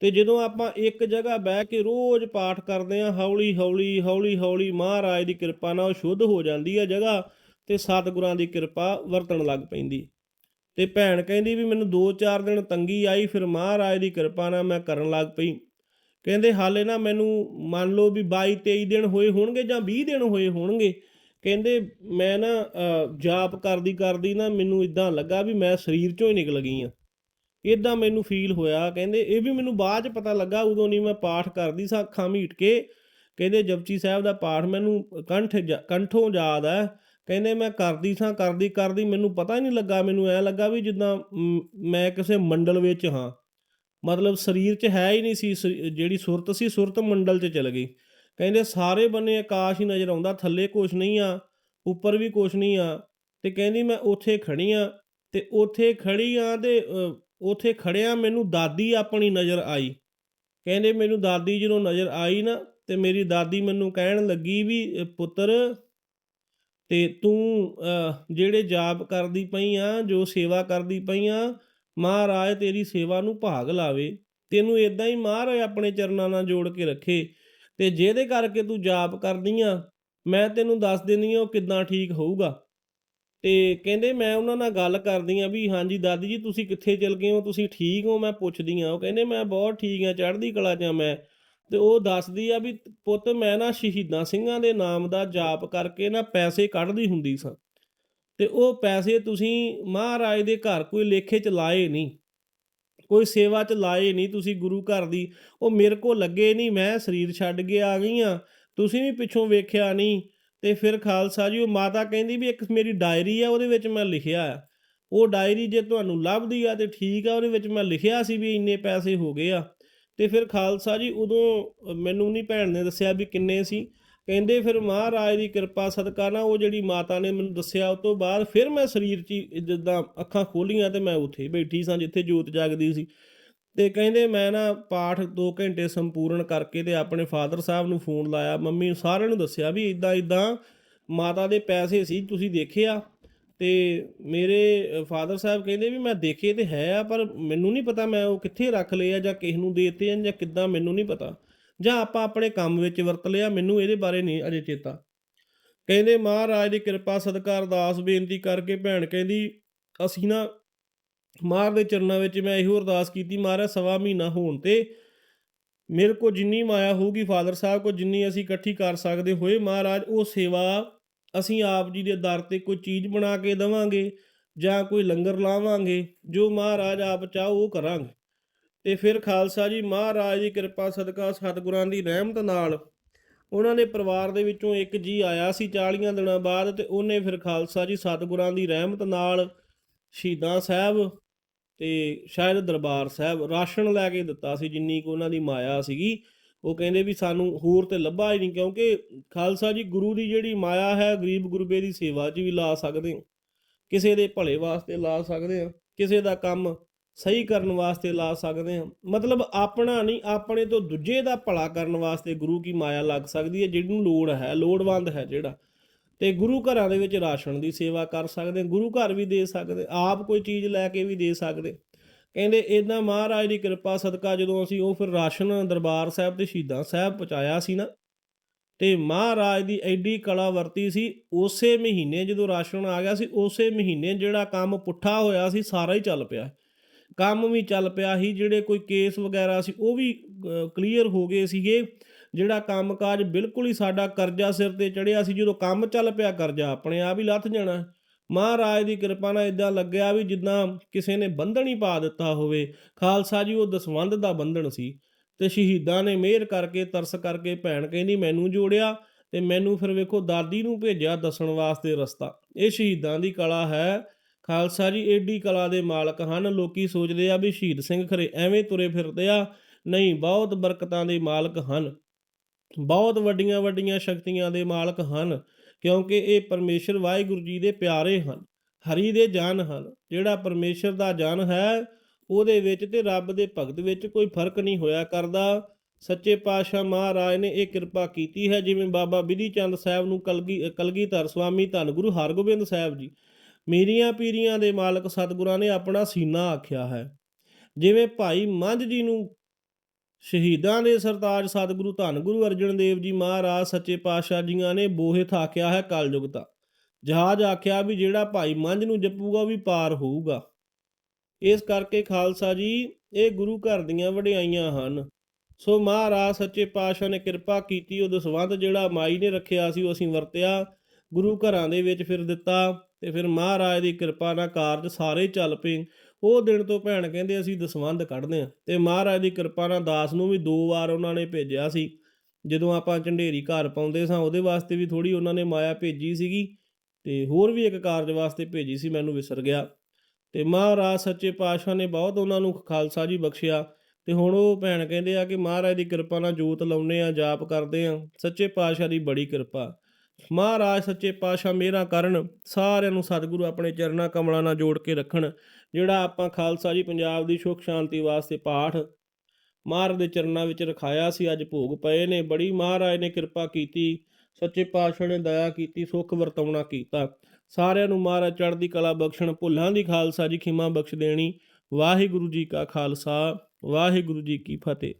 ਤੇ ਜਦੋਂ ਆਪਾਂ ਇੱਕ ਜਗ੍ਹਾ ਬਹਿ ਕੇ ਰੋਜ਼ ਪਾਠ ਕਰਦੇ ਹਾਂ, ਹੌਲੀ ਹੌਲੀ ਹੌਲੀ ਹੌਲੀ ਮਹਾਰਾਜ ਦੀ ਕਿਰਪਾ ਨਾਲ ਉਹ ਸ਼ੁੱਧ ਹੋ ਜਾਂਦੀ ਹੈ ਜਗ੍ਹਾ ਤੇ ਸਤਿਗੁਰਾਂ ਦੀ ਕਿਰਪਾ ਵਰਤਣ ਲੱਗ ਪੈਂਦੀ। ਤੇ ਭੈਣ ਕਹਿੰਦੀ ਵੀ ਮੈਨੂੰ 2-4 ਦਿਨ ਤੰਗੀ ਆਈ, ਫਿਰ ਮਹਾਰਾਜ ਦੀ ਕਿਰਪਾ ਨਾਲ ਮੈਂ ਕਰਨ ਲੱਗ ਪਈ। ਕਹਿੰਦੇ, ਹਾਲੇ ਨਾ ਮੈਨੂੰ ਮੰਨ ਲਓ ਵੀ 22-23 ਦਿਨ ਹੋਏ ਹੋਣਗੇ ਜਾਂ 20 ਦਿਨ ਹੋਏ ਹੋਣਗੇ, ਕਹਿੰਦੇ ਮੈਂ ਨਾ ਜਾਪ ਕਰਦੀ ਕਰਦੀ ਨਾ ਮੈਨੂੰ ਇਦਾਂ ਲੱਗਾ ਵੀ ਮੈਂ ਸਰੀਰ ਚੋਂ ਹੀ ਨਿਕਲ ਗਈ ਆ ਇਦਾਂ ਮੈਨੂੰ ਫੀਲ ਹੋਇਆ, ਕਹਿੰਦੇ, ਇਹ ਵੀ ਮੈਨੂੰ ਬਾਅਦ ਚ ਪਤਾ ਲੱਗਾ ਉਦੋਂ ਨਹੀਂ ਮੈਂ ਪਾਠ ਕਰਦੀ ਸਾਂ ਅੱਖਾਂ ਮੀਟ ਕੇ, ਕਹਿੰਦੇ ਜਪਜੀ ਸਾਹਿਬ ਦਾ ਪਾਠ ਮੈਨੂੰ ਕੰਠ ਕੰਠੋਂ ਯਾਦ ਹੈ, ਕਹਿੰਦੇ ਮੈਂ ਕਰਦੀ ਸਾਂ, ਕਰਦੀ ਕਰਦੀ ਮੈਨੂੰ ਪਤਾ ਹੀ ਨਹੀਂ ਲੱਗਾ, ਮੈਨੂੰ ਐ ਲੱਗਾ ਵੀ ਜਿੱਦਾਂ ਮੈਂ ਕਿਸੇ ਮੰਡਲ ਵਿੱਚ ਹਾਂ। ਮਤਲਬ ਸਰੀਰ 'ਚ ਹੈ ਹੀ ਨਹੀਂ ਸੀ, ਸਰੀ- ਜਿਹੜੀ ਸੁਰਤ ਸੀ, ਸੁਰਤ ਮੰਡਲ 'ਚ ਚਲ ਗਈ। ਕਹਿੰਦੇ ਸਾਰੇ ਬੰਨੇ ਆਕਾਸ਼ ਹੀ ਨਜ਼ਰ ਆਉਂਦਾ, ਥੱਲੇ ਕੁਛ ਨਹੀਂ ਆ, ਉੱਪਰ ਵੀ ਕੁਛ ਨਹੀਂ ਆ। ਤੇ ਕਹਿੰਦੀ ਮੈਂ ਉੱਥੇ ਖੜੀ ਆ, ਤੇ ਉੱਥੇ ਖੜੀ ਆ ਤੇ ਉੱਥੇ ਖੜਿਆ ਮੈਨੂੰ ਦਾਦੀ ਆਪਣੀ ਨਜ਼ਰ ਆਈ। ਕਹਿੰਦੇ ਮੈਨੂੰ ਦਾਦੀ ਜਦੋਂ ਨਜ਼ਰ ਆਈ ਨਾ, ਤੇ ਮੇਰੀ ਦਾਦੀ ਮੈਨੂੰ ਕਹਿਣ ਲੱਗੀ ਵੀ ਪੁੱਤਰ, ਤੇ ਤੂੰ ਜਿਹੜੇ ਜਾਪ ਕਰਦੀ ਪਈ ਆ, ਜੋ ਸੇਵਾ ਕਰਦੀ ਪਈ ਆ ਮਹਾਰਾਜ ਤੇਰੀ ਸੇਵਾ ਨੂੰ ਭਾਗ ਲਾਵੇ, ਤੈਨੂੰ ਇਦਾਂ ਹੀ ਮਹਾਰਾਜ ਆਪਣੇ ਚਰਨਾਂ ਨਾਲ ਜੋੜ ਕੇ ਰੱਖੇ ਤੇ ਜਿਹਦੇ ਕਰਕੇ ਤੂੰ ਜਾਪ ਕਰਦੀ ਆ, ਮੈਂ ਤੈਨੂੰ ਦੱਸ ਦਿੰਦੀ ਆ ਉਹ ਕਿੱਦਾਂ ਠੀਕ ਹੋਊਗਾ। ਤੇ ਕਹਿੰਦੇ ਮੈਂ ਉਹਨਾਂ ਨਾਲ ਗੱਲ ਕਰਦੀ ਆ ਵੀ ਹਾਂਜੀ ਦਾਦੀ ਜੀ ਤੁਸੀਂ ਕਿੱਥੇ ਚਲ ਗਏ ਹੋ, ਤੁਸੀਂ ਠੀਕ ਹੋ? ਮੈਂ ਪੁੱਛਦੀ ਆ, ਉਹ ਕਹਿੰਦੇ ਮੈਂ ਬਹੁਤ ਠੀਕ ਆ, ਚੜ੍ਹਦੀ ਕਲਾ 'ਚ ਮੈਂ। ਤੇ ਉਹ ਦੱਸਦੀ ਆ ਵੀ ਪੁੱਤ ਮੈਂ ਨਾ ਸ਼ਹੀਦਾਂ ਸਿੰਘਾਂ ਦੇ ਨਾਮ ਦਾ ਜਾਪ ਕਰਕੇ ਨਾ ਪੈਸੇ ਕੱਢਦੀ ਹੁੰਦੀ ਸਾਂ। ਤੇ ਉਹ ਪੈਸੇ ਤੁਸੀਂ ਮਹਾਰਾਜ ਦੇ ਘਰ ਕੋਈ ਲੇਖੇ ਚ ਲਾਏ ਨਹੀਂ, ਕੋਈ ਸੇਵਾ ਚ ਲਾਏ ਨਹੀਂ ਤੁਸੀਂ ਗੁਰੂ ਘਰ ਦੀ, ਉਹ ਮੇਰੇ ਕੋ ਲੱਗੇ ਨਹੀਂ, ਮੈਂ ਸਰੀਰ ਛੱਡ ਕੇ ਆ ਗਈ ਆ ਤੁਸੀਂ ਵੀ ਪਿੱਛੋਂ ਵੇਖਿਆ ਨਹੀਂ, ਤੇ ਫਿਰ ਖਾਲਸਾ ਜੀ, ਉਹ ਮਾਤਾ ਕਹਿੰਦੀ ਵੀ ਇੱਕ ਮੇਰੀ ਡਾਇਰੀ ਆ, ਉਹਦੇ ਵਿੱਚ ਮੈਂ ਲਿਖਿਆ ਆ। ਉਹ ਡਾਇਰੀ ਜੇ ਤੁਹਾਨੂੰ ਲੱਭਦੀ ਆ ਤੇ ਠੀਕ ਆ, ਉਹਦੇ ਵਿੱਚ ਮੈਂ ਲਿਖਿਆ ਸੀ ਵੀ ਇੰਨੇ ਪੈਸੇ ਹੋ ਗਏ ਆ। ਤੇ ਫਿਰ ਖਾਲਸਾ ਜੀ ਉਦੋਂ ਮੈਨੂੰ ਨਹੀਂ ਭੈਣ ਨੇ ਦੱਸਿਆ ਵੀ ਕਿੰਨੇ ਸੀ ਕਹਿੰਦੇ ਫਿਰ ਮਹਾਰਾਜ ਦੀ ਕਿਰਪਾ, ਸਦਕਾ ਨਾ ਉਹ ਜਿਹੜੀ ਮਾਤਾ ਨੇ ਮੈਨੂੰ ਦੱਸਿਆ ਉਸ ਤੋਂ ਬਾਅਦ ਫਿਰ ਮੈਂ ਸਰੀਰ 'ਚ ਹੀ ਜਿੱਦਾਂ ਅੱਖਾਂ ਖੋਲੀਆਂ ਤੇ ਮੈਂ ਉੱਥੇ ਬੈਠੀ ਸਾਂ ਜਿੱਥੇ ਜੋਤ ਜਾਗਦੀ ਸੀ। ਤੇ ਕਹਿੰਦੇ ਮੈਂ ਨਾ ਪਾਠ 2 ਘੰਟੇ ਸੰਪੂਰਨ ਕਰਕੇ ਤੇ ਆਪਣੇ ਫਾਦਰ ਸਾਹਿਬ ਨੂੰ ਫੋਨ ਲਾਇਆ, ਮੰਮੀ ਨੂੰ ਸਾਰਿਆਂ ਨੂੰ ਦੱਸਿਆ ਵੀ ਇਦਾਂ ਇਦਾਂ ਮਾਤਾ ਦੇ ਪੈਸੇ ਸੀ, ਤੁਸੀਂ ਦੇਖਿਆ। ਤੇ ਮੇਰੇ ਫਾਦਰ ਸਾਹਿਬ ਕਹਿੰਦੇ ਵੀ ਮੈਂ ਦੇਖੇ ਤੇ ਹੈ ਆ, ਪਰ ਮੈਨੂੰ ਨਹੀਂ ਪਤਾ ਮੈਂ ਉਹ ਕਿੱਥੇ ਰੱਖ ਲਏ ਆ ਜਾਂ ਕਿਸ ਨੂੰ ਦੇਤੇ ਆ ਜਾਂ ਕਿੱਦਾਂ, ਮੈਨੂੰ ਨਹੀਂ ਪਤਾ। ਜਾਂ ਆਪਾਂ ਆਪਣੇ ਕੰਮ ਵਿੱਚ ਵਰਤ ਲਿਆ, ਮੈਨੂੰ ਇਹਦੇ ਬਾਰੇ ਨਹੀਂ ਅਜੇ ਚੇਤਾ। ਕਹਿੰਦੇ, ਮਹਾਰਾਜ ਦੀ ਕਿਰਪਾ, ਸਦਕਾ ਅਰਦਾਸ ਬੇਨਤੀ ਕਰਕੇ ਭੈਣ ਕਹਿੰਦੀ, ਅਸੀਂ ਨਾ ਮਾਰ ਦੇ ਚਰਨਾਂ ਵਿੱਚ ਮੈਂ ਇਹੋ ਅਰਦਾਸ ਕੀਤੀ, ਮਹਾਰਾਜ, ਸਵਾ ਮਹੀਨਾ ਹੋਣ ਤੇ ਮੇਰੇ ਕੋ ਜਿੰਨੀ ਮਾਇਆ ਹੋਊਗੀ, ਫਾਦਰ ਸਾਹਿਬ ਕੋ ਜਿੰਨੀ ਅਸੀਂ ਇਕੱਠੀ ਕਰ ਸਕਦੇ ਹੋਏ, ਮਹਾਰਾਜ, ਉਹ ਸੇਵਾ ਅਸੀਂ ਆਪ ਜੀ ਦੇ ਦਰ ਤੇ ਕੋਈ ਚੀਜ਼ ਬਣਾ ਕੇ ਦਵਾਂਗੇ ਜਾਂ ਕੋਈ ਲੰਗਰ ਲਾਵਾਂਗੇ, ਜੋ ਮਹਾਰਾਜ ਆਪ ਚਾਹੋ ਉਹ ਕਰਾਂਗੇ। ਤੇ ਫਿਰ ਖਾਲਸਾ ਜੀ ਮਹਾਰਾਜ ਦੀ ਕਿਰਪਾ ਸਦਕਾ ਸਤਿਗੁਰਾਂ ਦੀ ਰਹਿਮਤ ਨਾਲ ਉਹਨਾਂ ਦੇ ਪਰਿਵਾਰ ਦੇ ਵਿੱਚੋਂ ਇੱਕ ਜੀ ਆਇਆ ਸੀ 40 ਦਿਨਾਂ ਬਾਅਦ ਤੇ ਉਹਨੇ ਫਿਰ ਖਾਲਸਾ ਜੀ ਸਤਿਗੁਰਾਂ ਦੀ ਰਹਿਮਤ ਨਾਲ ਸ਼ਹੀਦਾਂ ਸਾਹਿਬ ਤੇ ਸ਼ਾਇਦ ਦਰਬਾਰ ਸਾਹਿਬ ਰਾਸ਼ਨ ਲੈ ਕੇ ਦਿੱਤਾ ਸੀ, ਜਿੰਨੀ ਕੁ ਉਹਨਾਂ ਦੀ ਮਾਇਆ ਸੀਗੀ। ਉਹ ਕਹਿੰਦੇ ਵੀ ਸਾਨੂੰ ਹੋਰ ਤੇ ਲੱਭਾ ਹੀ ਨਹੀਂ, ਕਿਉਂਕਿ ਖਾਲਸਾ ਜੀ ਗੁਰੂ ਦੀ ਜਿਹੜੀ ਮਾਇਆ ਹੈ, ਗਰੀਬ ਗੁਰਬੇ ਦੀ ਸੇਵਾ 'ਚ ਵੀ ਲਾ ਸਕਦੇ ਹਾਂ। ਕਿਸੇ ਦੇ ਭਲੇ ਵਾਸਤੇ ਲਾ ਸਕਦੇ ਹਾਂ, ਕਿਸੇ ਦਾ ਕੰਮ ਸਹੀ ਕਰਨ ਵਾਸਤੇ ਲਾ ਸਕਦੇ ਹਾਂ। ਮਤਲਬ ਆਪਣਾ ਨਹੀਂ, ਆਪਣੇ ਤੋਂ ਦੂਜੇ ਦਾ ਭਲਾ ਕਰਨ ਵਾਸਤੇ ਗੁਰੂ ਕੀ ਮਾਇਆ ਲੱਗ ਸਕਦੀ ਹੈ, ਜਿਹਨੂੰ ਲੋੜ ਹੈ, ਲੋੜਵੰਦ ਹੈ ਜਿਹੜਾ। ਤੇ ਗੁਰੂ ਘਰਾਂ ਦੇ ਵਿੱਚ ਰਾਸ਼ਨ ਦੀ ਸੇਵਾ ਕਰ ਸਕਦੇ ਗੁਰੂ ਘਰ ਵੀ ਦੇ ਸਕਦੇ ਆਪ ਕੋਈ ਚੀਜ਼ ਲੈ ਕੇ ਵੀ ਦੇ ਸਕਦੇ ਕਹਿੰਦੇ ਇਦਾਂ ਮਹਾਰਾਜ ਦੀ ਕਿਰਪਾ, ਸਦਕਾ ਜਦੋਂ ਅਸੀਂ ਉਹ ਫਿਰ ਰਾਸ਼ਨ ਦਰਬਾਰ ਸਾਹਿਬ ਤੇ ਸ਼ਹੀਦਾਂ ਸਾਹਿਬ ਪਹੁੰਚਾਇਆ ਸੀ ਨਾ, ਤੇ ਮਹਾਰਾਜ ਦੀ ਐਡੀ ਕਲਾ ਵਰਤੀ ਸੀ, ਉਸੇ ਮਹੀਨੇ ਜਦੋਂ ਰਾਸ਼ਨ ਆ ਗਿਆ ਸੀ, ਉਸੇ ਮਹੀਨੇ ਜਿਹੜਾ ਕੰਮ ਪੁੱਠਾ ਹੋਇਆ ਸੀ, ਸਾਰਾ ਹੀ ਚੱਲ ਪਿਆ। ਕੰਮ ਵੀ ਚੱਲ ਪਿਆ ਸੀ, ਜਿਹੜੇ ਕੋਈ ਕੇਸ ਵਗੈਰਾ ਸੀ, ਉਹ ਵੀ ਕਲੀਅਰ ਹੋ ਗਏ ਸੀਗੇ। ਜਿਹੜਾ ਕੰਮਕਾਜ ਬਿਲਕੁਲ ਹੀ ਸਾਡਾ ਕਰਜ਼ਾ ਸਿਰ ਤੇ ਚੜਿਆ ਸੀ, ਜਦੋਂ ਕੰਮ ਚੱਲ ਪਿਆ ਕਰਜ਼ਾ, ਆਪਣੇ ਆਪ ਹੀ ਲੱਥ ਜਾਣਾ। ਮਹਾਰਾਜ ਦੀ ਕਿਰਪਾ ਨਾਲ ਇਦਾਂ ਲੱਗਿਆ ਵੀ ਜਿੱਦਾਂ ਕਿਸੇ ਨੇ ਬੰਧਨ ਹੀ ਪਾ ਦਿੱਤਾ ਹੋਵੇ। ਖਾਲਸਾ ਜੀ, ਉਹ ਦਸਵੰਧ ਦਾ ਬੰਧਨ ਸੀ ਤੇ ਸ਼ਹੀਦਾਂ ਨੇ ਮਿਹਰ ਕਰਕੇ, ਤਰਸ ਕਰਕੇ ਭੈਣ ਕਹਿੰਦੀ, ਮੈਨੂੰ ਜੋੜਿਆ ਤੇ ਮੈਨੂੰ ਫਿਰ ਵੇਖੋ ਦਾਦੀ ਨੂੰ ਭੇਜਿਆ ਦੱਸਣ ਵਾਸਤੇ ਰਸਤਾ। ਇਹ ਸ਼ਹੀਦਾਂ ਦੀ ਕਲਾ ਹੈ। ਖਾਲਸਾ ਜੀ, ਏਡੀ ਕਲਾ ਦੇ ਮਾਲਕ ਹਨ। ਲੋਕੀ ਸੋਚਦੇ ਆ ਵੀ ਸ਼ਹੀਦ ਸਿੰਘ ਖਰੇ ਐਵੇਂ ਤੁਰੇ ਫਿਰਦੇ ਆ। ਨਹੀਂ, ਬਹੁਤ ਬਰਕਤਾਂ ਦੇ ਮਾਲਕ ਹਨ। ਬਹੁਤ ਵੱਡੀਆਂ ਵੱਡੀਆਂ ਸ਼ਕਤੀਆਂ ਦੇ ਮਾਲਕ ਹਨ, ਕਿਉਂਕਿ ਇਹ ਪਰਮੇਸ਼ਰ ਵਾਹਿਗੁਰੂ ਜੀ ਦੇ ਪਿਆਰੇ ਹਨ, ਹਰੀ ਦੇ ਜਨ ਹਨ। ਜਿਹੜਾ ਪਰਮੇਸ਼ਰ ਦਾ ਜਨ ਹੈ, ਉਹਦੇ ਵਿੱਚ ਤੇ ਰੱਬ ਦੇ ਭਗਤ ਵਿੱਚ ਕੋਈ ਫ਼ਰਕ ਨਹੀਂ ਹੋਇਆ ਕਰਦਾ। ਸੱਚੇ ਪਾਤਸ਼ਾਹ ਮਹਾਰਾਜ ਨੇ ਇਹ ਕਿਰਪਾ ਕੀਤੀ ਹੈ, ਜਿਵੇਂ ਬਾਬਾ ਬਿਧੀ ਚੰਦ ਸਾਹਿਬ ਨੂੰ ਕਲਗੀ, ਕਲਗੀਧਰ ਸਵਾਮੀ ਧੰਨ ਗੁਰੂ ਹਰਗੋਬਿੰਦ ਸਾਹਿਬ ਜੀ ਮੀਰੀਆਂ ਪੀਰੀਆਂ ਦੇ ਮਾਲਕ ਸਤਿਗੁਰਾਂ ਨੇ ਆਪਣਾ ਸੀਨਾ ਆਖਿਆ ਹੈ। ਜਿਵੇਂ ਭਾਈ ਮੰਝ ਜੀ ਨੂੰ ਸ਼ਹੀਦਾਂ ਦੇ ਸਰਤਾਜ ਸਤਿਗੁਰੂ ਧੰਨ ਗੁਰੂ ਅਰਜਨ ਦੇਵ ਜੀ ਮਹਾਰਾਜ ਸੱਚੇ ਪਾਤਸ਼ਾਹ ਜੀਆਂ ਨੇ ਬੋਹਿਤ ਆਖਿਆ ਹੈ ਕਲਯੁਗ ਦਾ ਜਹਾਜ਼ ਆਖਿਆ ਵੀ ਜਿਹੜਾ ਭਾਈ ਮੰਝ ਨੂੰ ਜਪੂਗਾ ਉਹ ਵੀ ਪਾਰ ਹੋਊਗਾ। ਇਸ ਕਰਕੇ ਖਾਲਸਾ ਜੀ, ਇਹ ਗੁਰੂ ਘਰ ਦੀਆਂ ਵਡਿਆਈਆਂ ਹਨ। ਸੋ ਮਹਾਰਾਜ ਸੱਚੇ ਪਾਤਸ਼ਾਹ ਨੇ ਕਿਰਪਾ ਕੀਤੀ, ਉਹ ਦਸਵੰਧ ਜਿਹੜਾ ਮਾਈ ਨੇ ਰੱਖਿਆ ਸੀ, ਉਹ ਅਸੀਂ ਵਰਤਿਆ। ਗੁਰੂ ਘਰਾਂ ਦੇ ਵਿੱਚ ਫਿਰ ਦਿੱਤਾ। ਤੇ ਫਿਰ ਮਹਾਰਾਜ ਦੀ ਕਿਰਪਾ ਨਾਲ ਕਾਰਜ ਸਾਰੇ ਚੱਲ ਪਏ। ਉਹ ਦਿਨ ਤੋਂ ਭੈਣ ਕਹਿੰਦੇ, ਅਸੀਂ ਦਸਵੰਧ ਕੱਢਦੇ ਆ ਤੇ ਮਹਾਰਾਜ ਦੀ ਕਿਰਪਾ ਨਾਲ ਦਾਸ ਨੂੰ ਵੀ ਦੋ ਵਾਰ ਉਹਨਾਂ ਨੇ ਭੇਜਿਆ ਸੀ। ਜਦੋਂ ਆਪਾਂ ਝੰਡੇਰੀ ਘਰ ਪਾਉਂਦੇ ਸਾਂ, ਉਹਦੇ ਵਾਸਤੇ ਵੀ ਥੋੜੀ ਉਹਨਾਂ ਨੇ ਮਾਇਆ ਭੇਜੀ ਸੀਗੀ। ਤੇ ਹੋਰ ਵੀ ਇੱਕ ਕਾਰਜ ਵਾਸਤੇ ਭੇਜੀ ਸੀ, ਮੈਨੂੰ ਵਿਸਰ ਗਿਆ। ਤੇ ਮਹਾਰਾਜ ਸੱਚੇ ਪਾਤਸ਼ਾਹ ਨੇ ਬਹੁਤ ਉਹਨਾਂ ਨੂੰ ਖਾਲਸਾ ਜੀ ਬਖਸ਼ਿਆ। ਤੇ ਹੁਣ ਉਹ ਭੈਣ ਕਹਿੰਦੇ ਆ ਕਿ ਮਹਾਰਾਜ ਦੀ ਕਿਰਪਾ ਨਾਲ ਜੋਤ ਲਾਉਨੇ ਆ ਜਾਪ ਕਰਦੇ ਆ ਸੱਚੇ ਪਾਤਸ਼ਾਹ ਦੀ ਬੜੀ ਕਿਰਪਾ। ਮਹਾਰਾਜ, ਸੱਚੇ ਪਾਤਸ਼ਾਹ ਮੇਰਾ ਕਰਨ, ਸਾਰਿਆਂ ਨੂੰ ਸਤਿਗੁਰੂ ਆਪਣੇ ਚਰਨਾਂ ਕਮਲਾਂ ਨਾਲ ਜੋੜ ਕੇ ਰੱਖਣ, ਜਿਹੜਾ ਆਪਾਂ ਖਾਲਸਾ ਜੀ ਪੰਜਾਬ ਦੀ ਸੁਖ ਸ਼ਾਂਤੀ ਵਾਸਤੇ ਪਾਠ ਮਹਾਰਾਜ ਦੇ ਚਰਨਾਂ ਵਿੱਚ ਰਖਾਇਆ ਸੀ, ਅੱਜ ਭੋਗ ਪਏ ਨੇ। ਬੜੀ ਮਹਾਰਾਜ ਨੇ ਕਿਰਪਾ ਕੀਤੀ, ਸੱਚੇ ਪਾਤਸ਼ਾਹ ਨੇ ਦਇਆ ਕੀਤੀ, ਸੁਖ ਵਰਤਾਉਣਾ ਕੀਤਾ। ਸਾਰਿਆਂ ਨੂੰ ਮਹਾਰਾਜ ਚੜ੍ਹਦੀ ਕਲਾ ਬਖਸ਼ਣ, ਭੁੱਲਾਂ ਦੀ ਖਾਲਸਾ ਜੀ ਖਿਮਾ ਬਖਸ਼ ਦੇਣੀ। ਵਾਹਿਗੁਰੂ ਜੀ ਕਾ ਖਾਲਸਾ, ਵਾਹਿਗੁਰੂ ਜੀ ਕੀ ਫਤਿਹ।